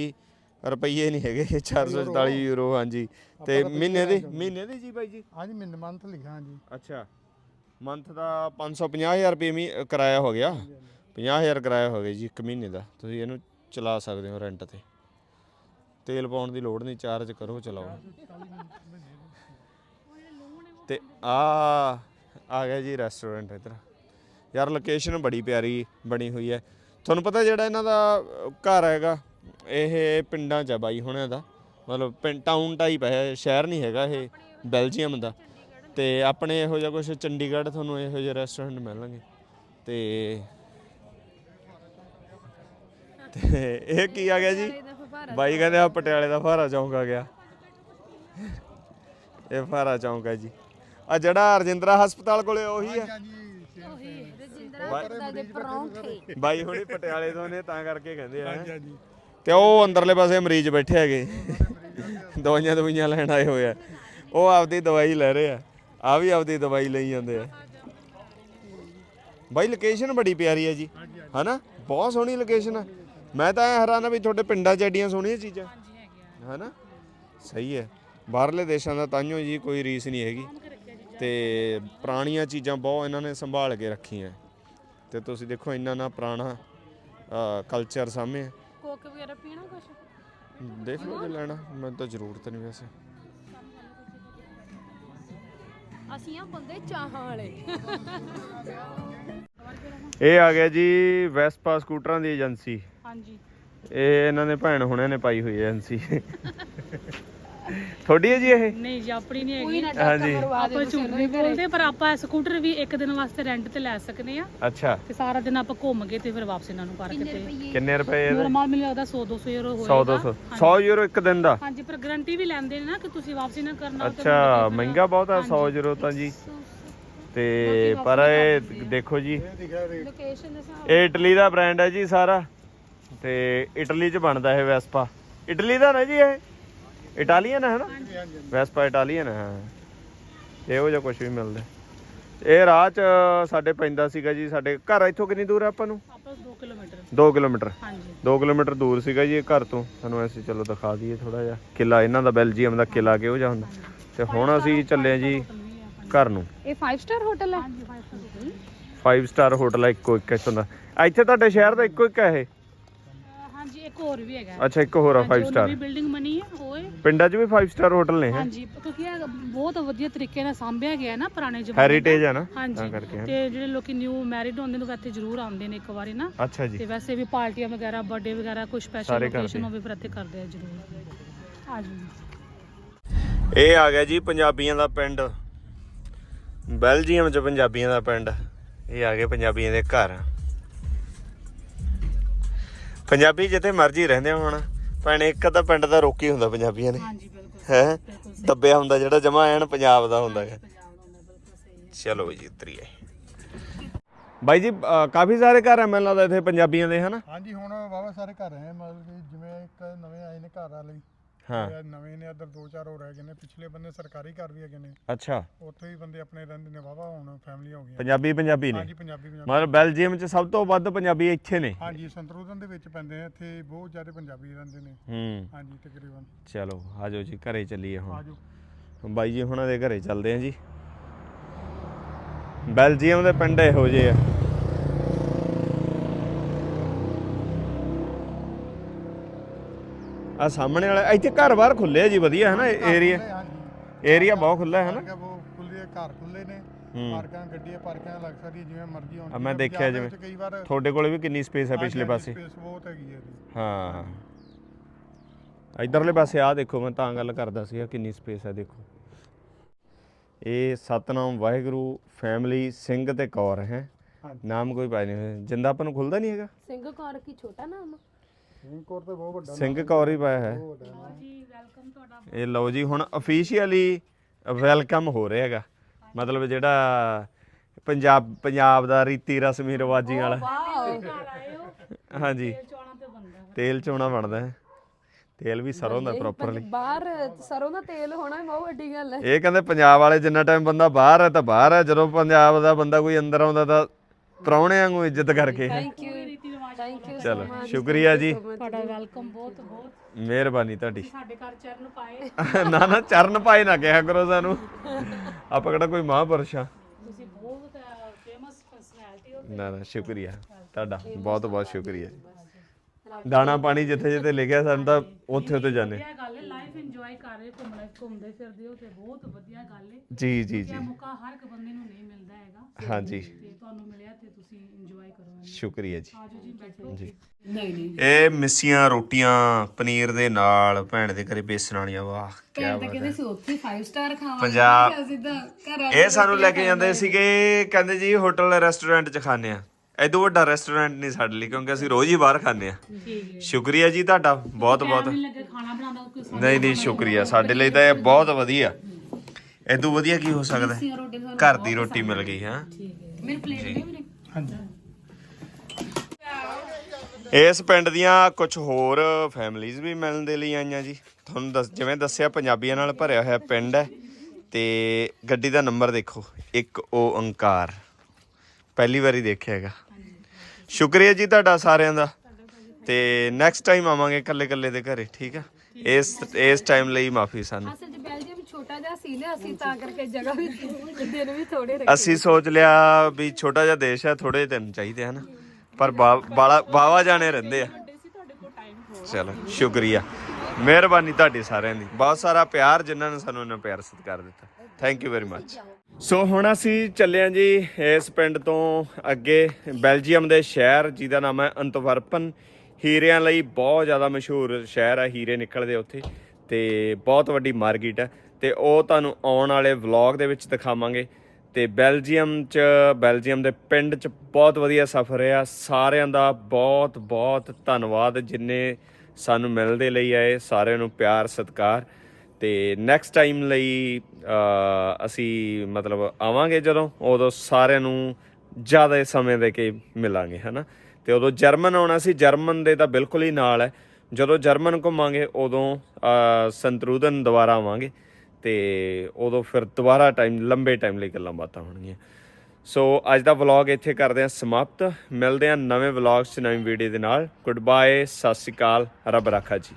ਰੁਪਏ ਨਹੀਂ ਹੈਗੇ 444 ਯੂਰੋ ਹਾਂਜੀ। ਤੇ ਮਹੀਨੇ ਦੇ ਮਹੀਨੇ ਦੇ ਜੀ ਬਾਈ ਜੀ? ਹਾਂਜੀ ਮਿੰਨ ਮੰਥ ਲਿਖਿਆ ਹਾਂਜੀ। ਅੱਛਾ। ਮੰਥ ਦਾ 550000 ਰੁਪਏ ਮੀ ਕਿਰਾਇਆ ਹੋ ਗਿਆ। 50000 ਕਿਰਾਇਆ ਹੋ ਗਿਆ ਜੀ ਇੱਕ ਮਹੀਨੇ ਦਾ। ਤੁਸੀਂ ਇਹਨੂੰ ਚਲਾ ਸਕਦੇ ਹੋ ਰੈਂਟ ਤੇ। ਤੇਲ ਪਾਉਣ ਦੀ ਲੋੜ ਨਹੀਂ ਚਾਰਜ ਕਰੋ ਚਲਾਓ। ਤੇ ਆ ਆ ਗਿਆ ਜੀ ਰੈਸਟੋਰੈਂਟ ਇਧਰ। ਯਾਰ ਲੋਕੇਸ਼ਨ ਬੜੀ ਪਿਆਰੀ ਬਣੀ ਹੋਈ ਹੈ। ਤੁਹਾਨੂੰ ਪਤਾ ਜਿਹੜਾ ਇਹਨਾਂ ਦਾ ਘਰ ਹੈਗਾ? ਇਹ ਪਿੰਡਾਂ 'ਚ ਆ ਬਾਈ ਹੁਣਿਆਂ ਦਾ। ਮਤਲਬ ਪਿੰਡ ਟਾਊਨ ਟਾਈਪ ਹੈ ਸ਼ਹਿਰ ਨਹੀਂ ਹੈਗਾ ਇਹ ਬੈਲਜੀਅਮ ਦਾ। ਤੇ ਆਪਣੇ ਇਹੋ ਜਿਹਾ ਕੁਝ ਚੰਡੀਗੜ੍ਹ ਤੁਹਾਨੂੰ ਇਹੋ ਜਿਹੇ ਰੈਸਟੋਰੈਂਟ ਮਿਲਣਗੇ। ਤੇ ਤੇ ਇਹ ਕੀ ਆ ਗਿਆ ਜੀ? ਬਾਈ ਕਹਿੰਦੇ ਆ ਪਟਿਆਲੇ ਦਾ ਫਾਰਾ ਚੌਂਕ ਆ ਗਿਆ। ਇਹ ਫਾਰਾ ਚੌਂਕ ਹੈ ਜੀ। ਆ ਜਿਹੜਾ ਰਜਿੰਦਰਾ ਹਸਪਤਾਲ ਕੋਲੇ ਉਹੀ ਹੈ ਰਜਿੰਦਰਾ ਦੇ ਪਰੌਂਠੇ। ਬਾਈ ਹੁਣੀ ਪਟਿਆਲੇ ਤੋਂ ਨੇ ਤਾਂ ਕਰਕੇ ਕਹਿੰਦੇ ਆ। ਤੇ ਉਹ ਅੰਦਰਲੇ ਪਾਸੇ ਮਰੀਜ਼ ਬੈਠੇ ਹੈਗੇ। ਦਵਾਈਆਂ ਦਵਾਈਆਂ ਲੈਣ ਆਏ ਹੋਏ ਆ। ਉਹ ਆਪਦੀ ਦਵਾਈ ਲੈ ਰਹੇ ਆ। ਆ ਵੀ ਆਪਦੀ ਦਵਾਈ ਲਈ ਜਾਂਦੇ ਆ। ਬਾਈ ਲੋਕੇਸ਼ਨ ਬੜੀ ਪਿਆਰੀ ਹੈ ਜੀ। ਹਨਾ? ਬਹੁਤ ਸੋਹਣੀ ਲੋਕੇਸ਼ਨ ਆ। ਮੈਂ ਤਾਂ ਐਂ ਹੈਰਾਨ ਆ ਵੀ ਤੁਹਾਡੇ ਪਿੰਡਾਂ 'ਚ ਐਡੀਆਂ ਸੋਹਣੀਆਂ ਚੀਜ਼ਾਂ। ਹਨਾ? ਸਹੀ ਹੈ ਬਾਹਰਲੇ ਦੇਸ਼ਾਂ ਦਾ ਤਾਂਿਓ ਜੀ ਕੋਈ ਰੀਸ ਨਹੀਂ ਹੈਗੀ। ਤੇ ਪੁਰਾਣੀਆਂ ਚੀਜ਼ਾਂ ਬਹੁਤ ਇਹਨਾਂ ਨੇ ਸੰਭਾਲ ਕੇ ਰੱਖੀਆਂ। ਤੇ ਤੁਸੀਂ ਦੇਖੋ ਇੰਨਾ ਨਾ ਪੁਰਾਣਾ ਕਲਚਰ ਸਾਹਮਣੇ ਕੋਕ ਵਗੈਰਾ ਪੀਣਾ ਕੁਛ? ਦੇਖ ਲਓ ਜੇ ਲੈਣਾ ਮੈਨੂੰ ਤਾਂ ਜ਼ਰੂਰਤ ਨਹੀਂ ਵੈਸੇ। ਅਸੀਂ ਆ ਬੰਦੇ ਚਾਹਾਂ ਵਾਲੇ। ਇਹ ਆ ਗਿਆ ਜੀ ਵੈਸਪਾ ਸਕੂਟਰਾਂ ਦੀ ਏਜੰਸੀ। ਹਾਂਜੀ। ਇਹ ਇਹਨਾਂ ਨੇ ਭੈਣ ਹੁਣਿਆਂ ਨੇ ਪਾਈ ਹੋਈ ਏਜੰਸੀ। ਤੁਹਾਡੀ ਹੈ ਜੀ ਇਹ? ਨਹੀਂ ਜੀ ਆਪਣੀ ਨਹੀਂ ਕੋਈ ਹੈਗੀ। ਨਾ ਹਾਂਜੀ ਆਪਾਂ ਝੂਠ ਨਹੀਂ ਬੋਲਦੇ ਪਰ ਆਪਾਂ ਸਕੂਟਰ ਵੀ ਇੱਕ ਦਿਨ ਵਾਸਤੇ ਰੈਂਟ ਤੇ ਲੈ ਸਕਦੇ ਆ। ਅੱਛਾ। ਤੇ ਸਾਰਾ ਦਿਨ ਆਪਾਂ ਘੁੰਮ ਕੇ ਤੇ ਫਿਰ ਵਾਪਸ ਇਹਨਾਂ ਨੂੰ ਕਰਕੇ ਕਿੰਨੇ ਤੇ ਰੁਪਏ? ਕਿੰਨੇ ਰੁਪਏ ਇਹਦੇ? ਨੋਰਮਲ ਮੈਨੂੰ ਲੱਗਦਾ 100 200 ਯੂਰੋ 100 ਹੋਏਗਾ। 200 100 ਯੂਰੋ ਇੱਕ ਦਿਨ ਦਾ? ਹਾਂਜੀ ਪਰ ਗਾਰੰਟੀ ਵੀ ਲੈਂਦੇ ਨੇ ਨਾ ਕਿ ਤੁਸੀਂ ਵਾਪਸੀ ਨਾ ਕਰਨਾ ਤਾਂ ਅੱਛਾ ਫਿਰ- ਮਹਿੰਗਾ ਬਹੁਤ ਆ 100 ਯੂਰੋ ਤਾਂ ਜੀ। ਤੇ ਪਰ ਇਹ ਦੇਖੋ ਜੀ। ਲੋਕੇਸ਼ਨ ਦੇ। ਇਹ ਇਟਲੀ ਦਾ ਬ੍ਰਾਂਡ ਹੈ ਜੀ ਸਾਰਾ। ਤੇ ਇਟਲੀ 'ਚ ਬਣਦਾ ਇਹ ਵੈਸਪਾ। ਇਟਲੀ ਦਾ ਨਾ ਜੀ ਇਹ? ਇਟਾਲੀਅਨ ਹੈ ਨਾ? ਵੈਸਪਾ ਇਟਾਲੀਅਨ ਹੈ ਹਾਂ। ਇਹੋ ਜਿਹਾ ਕੁਝ ਵੀ ਮਿਲਦਾ। ਇਹ ਰਾਹ 'ਚ ਸਾਡੇ ਪੈਂਦਾ ਸੀਗਾ ਜੀ ਸਾਡੇ ਘਰ ਇੱਥੋਂ ਕਿੰਨੀ ਦੂਰ ਆ ਆਪਾਂ ਨੂੰ? ਆਪਾਂ 2 ਕਿਲੋਮੀਟਰ। 2 ਕਿਲੋਮੀਟਰ। ਹਾਂਜੀ। 2 ਕਿਲੋਮੀਟਰ ਦੂਰ ਸੀਗਾ ਜੀ ਇਹ ਘਰ ਤੋਂ। ਸਾਨੂੰ ਅਸੀਂ ਚਲੋ ਦਿਖਾ ਦਈਏ ਥੋੜਾ ਜਿਹਾ। ਕਿਲਾ ਇਹਨਾਂ ਦਾ ਬੈਲਜੀਅਮ ਦਾ ਕਿਲਾ ਕਿਹੋ ਜਿਹਾ ਹੁੰਦਾ। ਤੇ ਹੁਣ ਅਸੀਂ ਚੱਲੇ ਆ ਜੀ ਘਰ ਨੂੰ। ਇਹ 5 ਸਟਾਰ ਹੋਟਲ ਹੈ? ਹਾਂਜੀ 5 ਸਟਾਰ 5 ਸਟਾਰ ਹੋਟਲ ਆ ਇੱਕੋ ਇੱਕ ਇੱਥੋਂ ਦਾ। ਇੱਥੇ ਤੁਹਾਡੇ ਸ਼ਹਿਰ ਦਾ ਇੱਕੋ ਇੱਕ ਹੈ ਇਹ? ਹਾਂਜੀ ਇੱਕ ਹੋਰ ਵੀ ਹੈਗਾ। ਅੱਛਾ ਇੱਕ ਹੋਰ ਆ 5 ਜੋ ਸਟਾਰ ਨਵੀਂ ਬਿਲਡਿੰਗ ਬਣੀ ਹੈ ਉਹ ਹੈ। ਪਿੰਡਾਂ 'ਚ ਵੀ 5 ਸਟਾਰ ਹੋਟਲ ਨੇ ਹੈ ਹਾਂਜੀ ਕਿਉਂਕਿ ਇਹ ਬਹੁਤ ਵਧੀਆ ਤਰੀਕੇ ਨਾਲ ਸਾਂਭਿਆ ਗਿਆ ਹੈ ਨਾ ਪੁਰਾਣੇ ਜ਼ਮਾਨੇ ਹੈਰੀਟੇਜ ਹੈ ਨਾ? ਤਾਂ ਹਾਂਜੀ ਕਰਕੇ ਹੈ। ਤੇ ਜਿਹੜੇ ਲੋਕੀ ਨਿਊ ਮੈਰਿਡ ਹੁੰਦੇ ਨੇ ਉਹ ਇੱਥੇ ਜ਼ਰੂਰ ਆਉਂਦੇ ਨੇ ਇੱਕ ਵਾਰੀ ਨਾ। ਅੱਛਾ ਜੀ। ਤੇ ਵੈਸੇ ਵੀ ਪਾਰਟੀਆਂ ਵਗੈਰਾ ਬਰਥਡੇ ਵਗੈਰਾ ਕੋਈ ਸਪੈਸ਼ਲ ਸਾਰੇ ਕਰਦੇ ਓਕੇਸ਼ਨ ਹੋਵੇ ਫਿਰ ਇੱਥੇ ਕਰਦੇ ਆ ਜ਼ਰੂਰ। ਆ ਜੀ। ਇਹ ਆ ਗਿਆ ਜੀ ਪੰਜਾਬੀਆਂ ਦਾ ਪਿੰਡ। ਬੈਲਜੀਅਮ 'ਚ ਪੰਜਾਬੀਆਂ ਦਾ ਪਿੰਡ। ਇਹ ਆ ਗਏ ਪੰਜਾਬੀਆਂ ਦੇ ਘਰ। ਪੰਜਾਬੀ ਜਿੱਥੇ ਮਰਜ਼ੀ ਰਹਿੰਦੇ ਹੋਣ ਭੈਣੇ ਇੱਕ ਤਾਂ ਪਿੰਡ ਦਾ ਰੋਕੀ ਹੁੰਦਾ ਪੰਜਾਬੀਆਂ ਨੇ। ਹਾਂਜੀ ਬਿਲਕੁਲ। ਹੈ? ਦੱਬਿਆ ਹੁੰਦਾ ਜਿਹੜਾ ਜਮਾ ਐਨ ਪੰਜਾਬ ਦਾ ਹੁੰਦਾ ਹੈ। ਪੰਜਾਬ ਦਾ ਹੁੰਦਾ ਬਿਲਕੁਲ ਸਹੀ। ਹੈ ਚਲੋ ਜੀ ਉਤਰੀਏ। ਬਾਈ ਜੀ ਕਾਫੀ ਸਾਰੇ ਘਰ ਆ ਮੈਨੂੰ ਲੱਗਦਾ ਇੱਥੇ ਪੰਜਾਬੀਆਂ ਦੇ ਹਨਾ? ਹਾਂਜੀ ਹੁਣ ਵਾਵਾ ਸਾਰੇ ਘਰ ਹੈ ਮਤਲਬ ਕਿ ਜਿਵੇਂ ਇੱਕ ਨਵੇਂ ਆਏ ਨੇ ਘਰ ਵਾਲੇ। ਹਾਂ। ਤੇ ਨਵੇਂ ਨੇ ਇੱਧਰ ਦੋ ਚਾਰ ਹੋਰ ਹੈਗੇ ਨੇ ਪਿਛਲੇ ਬੰਦੇ ਸਰਕਾਰੀ ਘਰ ਵੀ ਹੈਗੇ ਨੇ। ਅੱਛਾ। ਉੱਥੇ ਵੀ ਬੰਦੇ ਆਪਣੇ ਰਹਿੰਦੇ ਨੇ ਵਾਵਾ ਹੁਣ ਫੈਮਲੀ ਹੋ ਗਈਆਂ। ਪੰਜਾਬੀ ਪੰਜਾਬੀ ਨੇ? ਹਾਂਜੀ ਪੰਜਾਬੀ ਪੰਜਾਬੀ। ਮਤਲਬ ਬੈਲਜੀਅਮ 'ਚ ਸਭ ਤੋਂ ਵੱਧ ਪੰਜਾਬੀ ਇੱਥੇ ਨੇ? ਹਾਂਜੀ ਸੰਤਰੂਦਨ ਦੇ ਵਿੱਚ ਪੈਂਦੇ ਆ ਇੱਥੇ ਬਹੁਤ ਜ਼ਿਆਦਾ ਪੰਜਾਬੀ ਰਹਿੰਦੇ ਨੇ। ਹੂੰ। ਹਾਂਜੀ ਤਕਰੀਬਨ। ਚਲੋ ਆਜੋ ਜੀ ਘਰੇ ਚੱਲੀਏ ਹੁਣ। ਆਜੋ ਬਾਈ ਜੀ ਹੁਣਾਂ ਦੇ ਘਰੇ ਚੱਲਦੇ ਆਂ ਜੀ। ਬੈਲਜੀਅਮ ਦੇ ਪਿੰਡ ਇਹੋ ਜਿਹੇ ਆ। ਆ ਸਾਹਮਣੇ ਵਾਲਾ ਇੱਥੇ ਘਰ ਬਾਹਰ ਖੁੱਲੇ ਆ ਜੀ ਵਧੀਆ ਹੈ ਨਾ ਏਰੀਆ ਏਰੀਆ ਬਹੁਤ ਖੁੱਲਾ ਹੈ ਨਾ। ਖੁੱਲੇ ਘਰ ਖੁੱਲੇ ਨੇ। ਹੂੰ। ਪਾਰਕਾਂ ਗੱਡੀਆਂ ਪਾਰਕਾਂ ਲੱਗ ਸਕਦੀ ਜਿਵੇਂ ਮਰਜ਼ੀ ਹੋਣ। ਆ ਮੈਂ ਦੇਖਿਆ ਜਿਵੇਂ ਕਈ ਵਾਰ ਤੁਹਾਡੇ ਕੋਲੇ ਵੀ ਕਿੰਨੀ ਸਪੇਸ ਹੈ ਪਿਛਲੇ ਪਾਸੇ? ਸਪੇਸ ਬਹੁਤ ਹੈਗੀ ਹੈ ਜੀ। ਹਾਂ। ਇਧਰਲੇ ਪਾਸੇ ਆ ਦੇਖੋ ਮੈਂ ਤਾਂ ਗੱਲ ਕਰਦਾ ਸੀਗਾ ਕਿੰਨੀ ਸਪੇਸ ਹੈ ਦੇਖੋ। ਇਹ ਸਤਨਾਮ ਵਾਹਿਗੁਰੂ ਫੈਮਿਲੀ ਸਿੰਘ ਤੇ ਕੌਰ ਹੈ। ਨਾਮ ਕੋਈ ਪਾਇਆ ਨਹੀਂ ਹੋਇਆ। ਜਿੰਦਾ ਆਪਾਂ ਨੂੰ ਖੁੱਲਦਾ ਨਹੀਂ ਹੈਗਾ? ਸਿੰਘ ਕੌਰ ਕੀ ਛੋਟਾ ਨਾਮ ਕੋਰ ਤੇ ਬਹੁਤ ਵੱਡਾ ਸਿੰਘ ਕੌਰ ਹੀ ਪਾਇਆ ਹੈ। ਜੀ ਵੈਲਕਮ ਤੁਹਾਡਾ। ਇਹ ਲਓ ਜੀ ਹੁਣ ਅਫੀਸ਼ੀਅਲੀ ਵੈਲਕਮ ਹੋ ਰਿਹਾ ਹੈਗਾ। ਮਤਲਬ ਜਿਹੜਾ ਪੰਜਾਬ ਪੰਜਾਬ ਦਾ ਰੀਤੀ ਰਸਮੀ ਰਿਵਾਜੀ ਵਾਲਾ। ਵਾਓ ਘਰ ਆਏ ਹੋ। ਹਾਂਜੀ। ਚੌਣਾ ਤੇ ਬੰਦਾ ਹੈ। ਤੇਲ ਚੋਣਾ ਬਣਦਾ ਹੈ। ਤੇਲ ਵੀ ਸਰੋਂ ਦਾ ਪ੍ਰੋਪਰਲੀ ਬਾਹਰ ਸਰੋਂ ਦਾ ਤੇਲ ਹੋਣਾ ਬਹੁਤ ਵੱਡੀ ਗੱਲ ਹੈ। ਇਹ ਕਹਿੰਦੇ ਪੰਜਾਬ ਵਾਲੇ ਜਿੰਨਾ ਟਾਈਮ ਬੰਦਾ ਬਾਹਰ ਹੈ ਤਾਂ ਬਾਹਰ ਹੈ। ਜਦੋਂ ਪੰਜਾਬ ਦਾ ਬੰਦਾ ਕੋਈ ਅੰਦਰ ਆਉਂਦਾ ਤਾਂ ਪ੍ਰਾਹੁਣਿਆਂ ਨੂੰ ਇੱਜ਼ਤ ਕਰਕੇ। ਥੈਂਕ ਯੂ ਥੈਂਕ ਯੂ ਚਲੋ ਸ਼ੁਕਰੀਆ ਜੀ। ਤੁਹਾਡਾ ਵੈਲਕਮ ਬਹੁਤ ਬਹੁਤ। ਮਿਹਰਬਾਨੀ ਤੁਹਾਡੀ। ਸਾਡੇ ਘਰ ਚਰਨ ਪਾਏ। ਨਾ ਨਾ ਚਰਨ ਪਾਏ ਨਾ ਕਿਹਾ ਕਰੋ ਸਾਨੂੰ। ਆਪਾਂ ਕਿਹੜਾ ਕੋਈ ਮਹਾਂਪੁਰਸ਼ ਆ। ਤੁਸੀਂ ਬਹੁਤ ਫੇਮਸ ਪਰਸਨੈਲਿਟੀ ਹੋ ਨਾ ਨਾ ਸ਼ੁਕਰੀਆ। ਤੁਹਾਡਾ ਬਹੁਤ ਬਹੁਤ ਸ਼ੁਕਰੀਆ ਜੀ। ਦਾਣਾ ਪਾਣੀ ਜਿੱਥੇ ਜਿੱਥੇ ਲਿਖਿਆ ਸਾਨੂੰ ਤਾਂ ਉੱਥੇ ਉੱਥੇ ਜਾਂਦੇ। ਵਧੀਆ ਗੱਲ ਹੈ ਲਾਈਫ ਇੰਜੋਏ ਕਰ ਰਹੇ ਘੁੰਮਣਾ ਘੁੰਮਦੇ ਫਿਰਦੇ ਹੋ ਤੇ ਬਹੁਤ ਵਧੀਆ ਗੱਲ ਹੈ। ਜੀ ਜੀ ਜੀ। ਇਹ ਮੌਕਾ ਹਰ ਇੱਕ ਬੰਦੇ ਨੂੰ ਨਹੀਂ ਮਿਲਦਾ ਹੈਗਾ। ਹਾਂਜੀ। ਤੇ ਤੁਹਾਨੂੰ ਮਿਲਿਆ ਤੇ ਤੁਸੀਂ ਇੰਜੋਏ ਕਰੋ। ਸ਼ੁਕਰੀਆ ਜੀ। ਆਜੋ ਜੀ ਬੈਠੋ। ਜੀ। ਨਹੀਂ ਨਹੀਂ। ਇਹ ਮਿੱਸੀਆਂ ਰੋਟੀਆਂ ਪਨੀਰ ਦੇ ਨਾਲ ਭੈਣ ਦੇ ਘਰੇ ਬੇਸਣ ਵਾਲੀਆਂ ਵਾਹ ਕੀ ਬਾਤ ਹੈ। ਸੀ ਉੱਥੇ 5 ਸਟਾਰ ਖਾਵਾਂਗੇ ਪੰਜਾਬ ਅਸੀਂ ਤਾਂ ਘਰ ਇਹ ਸਾਨੂੰ ਲੈ ਕੇ ਜਾਂਦੇ ਸੀਗੇ ਕਹਿੰਦੇ ਜੀ ਹੋਟਲ ਰੈਸਟੋਰੈਂਟ 'ਚ ਖਾਣੇ ਆ। ਐਦੋਂ ਵੱਡਾ ਰੈਸਟੋਰੈਂਟ ਨਹੀਂ ਸਾਡੇ ਲਈ ਕਿਉਂਕਿ ਅਸੀਂ ਰੋਜ਼ ਹੀ ਬਾਹਰ ਖਾਂਦੇ ਆ ਠੀਕ ਹੈ ਸ਼ੁਕਰੀਆ ਜੀ ਤੁਹਾਡਾ ਬਹੁਤ ਬਹੁਤ। ਨਹੀਂ ਲੱਗੇ ਖਾਣਾ ਬਣਾਉਂਦਾ ਕੋਈ ਸਾਨੂੰ ਨਹੀਂ ਨਹੀਂ ਸ਼ੁਕਰੀਆ ਸਾਡੇ ਲਈ ਤਾਂ ਇਹ ਬਹੁਤ ਵਧੀਆ। ਐਦੋਂ ਵਧੀਆ ਕੀ ਹੋ ਸਕਦਾ? ਹੈ? ਘਰ ਦੀ ਰੋਟੀ ਮਿਲ ਗਈ ਹਾਂ। ਮੇਰੇ ਪਲੇਟ ਨਹੀਂ ਵੀਰੇ ਹਾਂਜੀ। ਇਸ ਪਿੰਡ ਦੀਆਂ ਕੁਝ ਹੋਰ ਫੈਮਲੀਆਂ ਵੀ ਮਿਲਣ ਦੇ ਲਈ ਆਈਆਂ ਜੀ। ਤੁਹਾਨੂੰ ਦੱਸ ਜਿਵੇਂ ਦੱਸਿਆ ਪੰਜਾਬੀਆਂ ਨਾਲ ਭਰਿਆ ਹੋਇਆ ਪਿੰਡ ਹੈ। ਤੇ ਗੱਡੀ ਦਾ ਨੰਬਰ ਦੇਖੋ ਇੱਕ ਓੰਕਾਰ। ਪਹਿਲੀ ਵਾਰੀ ਦੇਖਿਆ ਹੈਗਾ। ਸ਼ੁਕਰੀਆ ਜੀ ਤੁਹਾਡਾ ਸਾਰਿਆਂ ਦਾ। ਤੇ ਨੈਕਸਟ ਟਾਈਮ ਆਵਾਂਗੇ ਇਕੱਲੇ ਇਕੱਲੇ ਦੇ ਘਰੇ ਠੀਕ ਆ? ਇਸ ਇਸ ਟਾਈਮ ਲਈ ਮਾਫੀ ਸਾਨੂੰ। ਅਸਲ 'ਚ ਬੈਲਜੀਅਮ ਛੋਟਾ ਜਿਹਾ ਸੀ ਨਾ ਅਸੀਂ ਤਾਂ ਕਰਕੇ ਜਗ੍ਹਾ ਵੀ ਦਿਨ ਵੀ ਥੋੜੇ ਰੱਖੇ। ਅਸੀਂ ਸੋਚ ਲਿਆ ਵੀ ਛੋਟਾ ਜਿਹਾ ਦੇਸ਼ ਹੈ ਥੋੜੇ ਦਿਨ ਚਾਹੀਦੇ ਹਨ? ਪਰ ਬਾਲਾ ਬਾਵਾ ਜਾਣੇ ਰਹਿੰਦੇ ਆ। ਚਲੋ ਸ਼ੁਕਰੀਆ। ਮਿਹਰਬਾਨੀ ਤੁਹਾਡੀ ਸਾਰਿਆਂ ਦੀ। ਬਹੁਤ ਸਾਰਾ ਪਿਆਰ ਜਿਨ੍ਹਾਂ ਨੇ ਸਾਨੂੰ ਇੰਨਾ ਪਿਆਰ ਸਤਿਕਾਰ ਦਿੱਤਾ। Thank you very much so ਹੁਣ ਅਸੀਂ ਚੱਲੇ ਹਾਂ ਜੀ ਇਸ ਪਿੰਡ ਤੋਂ ਅੱਗੇ, ਬੈਲਜੀਅਮ ਦੇ ਸ਼ਹਿਰ, ਜਿਹਦਾ ਨਾਮ ਹੈ ਅੰਤਵਰਪਨ। ਹੀਰਿਆਂ ਲਈ ਬਹੁਤ ਜ਼ਿਆਦਾ ਮਸ਼ਹੂਰ ਸ਼ਹਿਰ ਹੈ, ਹੀਰੇ ਨਿਕਲਦੇ ਉੱਥੇ, ਤੇ ਬਹੁਤ ਵੱਡੀ ਮਾਰਕੀਟ ਹੈ। ਤੇ ਉਹ ਤੁਹਾਨੂੰ ਆਉਣ ਵਾਲੇ ਵਲੌਗ ਦੇ ਵਿੱਚ ਦਿਖਾਵਾਂਗੇ। ਤੇ ਬੈਲਜੀਅਮ ਚ, ਬੈਲਜੀਅਮ ਦੇ ਪਿੰਡ ਚ ਬਹੁਤ ਵਧੀਆ ਸਫ਼ਰ ਰਿਹਾ ਸਾਰਿਆਂ ਦਾ ਬਹੁਤ ਬਹੁਤ ਧੰਨਵਾਦ ਜਿੰਨੇ ਸਾਨੂੰ ਮਿਲਦੇ ਲਈ ਆਏ, ਸਾਰਿਆਂ ਨੂੰ ਪਿਆਰ, ਸਤਿਕਾਰ। ਤੇ ਨੈਕਸਟ ਟਾਈਮ ਲਈ ਅਸੀਂ ਮਤਲਬ ਆਵਾਂਗੇ ਜਦੋਂ ਉਦੋਂ ਸਾਰਿਆਂ ਨੂੰ ਜ਼ਿਆਦਾ ਸਮੇਂ ਦੇ ਕੇ ਮਿਲਾਂਗੇ ਹਨਾ? ਤੇ ਉਦੋਂ ਜਰਮਨ ਆਉਣਾ ਸੀ ਜਰਮਨ ਦੇ ਤਾਂ ਬਿਲਕੁਲ ਹੀ ਨਾਲ ਹੈ। ਜਦੋਂ ਜਰਮਨ ਘੁੰਮਾਂਗੇ ਉਦੋਂ ਅ, ਸੰਤਰੂਦਨ ਦੁਬਾਰਾ ਆਵਾਂਗੇ ਤੇ ਉਦੋਂ ਫਿਰ ਦੁਬਾਰਾ ਟਾਈਮ ਲੰਬੇ ਟਾਈਮ ਲਈ ਗੱਲਾਂ ਬਾਤਾਂ ਹੋਣਗੀਆਂ। ਸੋ ਅੱਜ ਦਾ ਵਲੌਗ ਇੱਥੇ ਕਰਦੇ ਹਾਂ ਸਮਾਪਤ। ਮਿਲਦੇ ਹਾਂ ਨਵੇਂ ਵਲੌਗਸ 'ਚ ਨਵੀਂ ਵੀਡੀਓ ਦੇ ਨਾਲ। ਗੁੱਡ ਬਾਏ ਸਤਿ ਸ਼੍ਰੀ ਅਕਾਲ ਰੱਬ ਰਾਖਾ ਜੀ।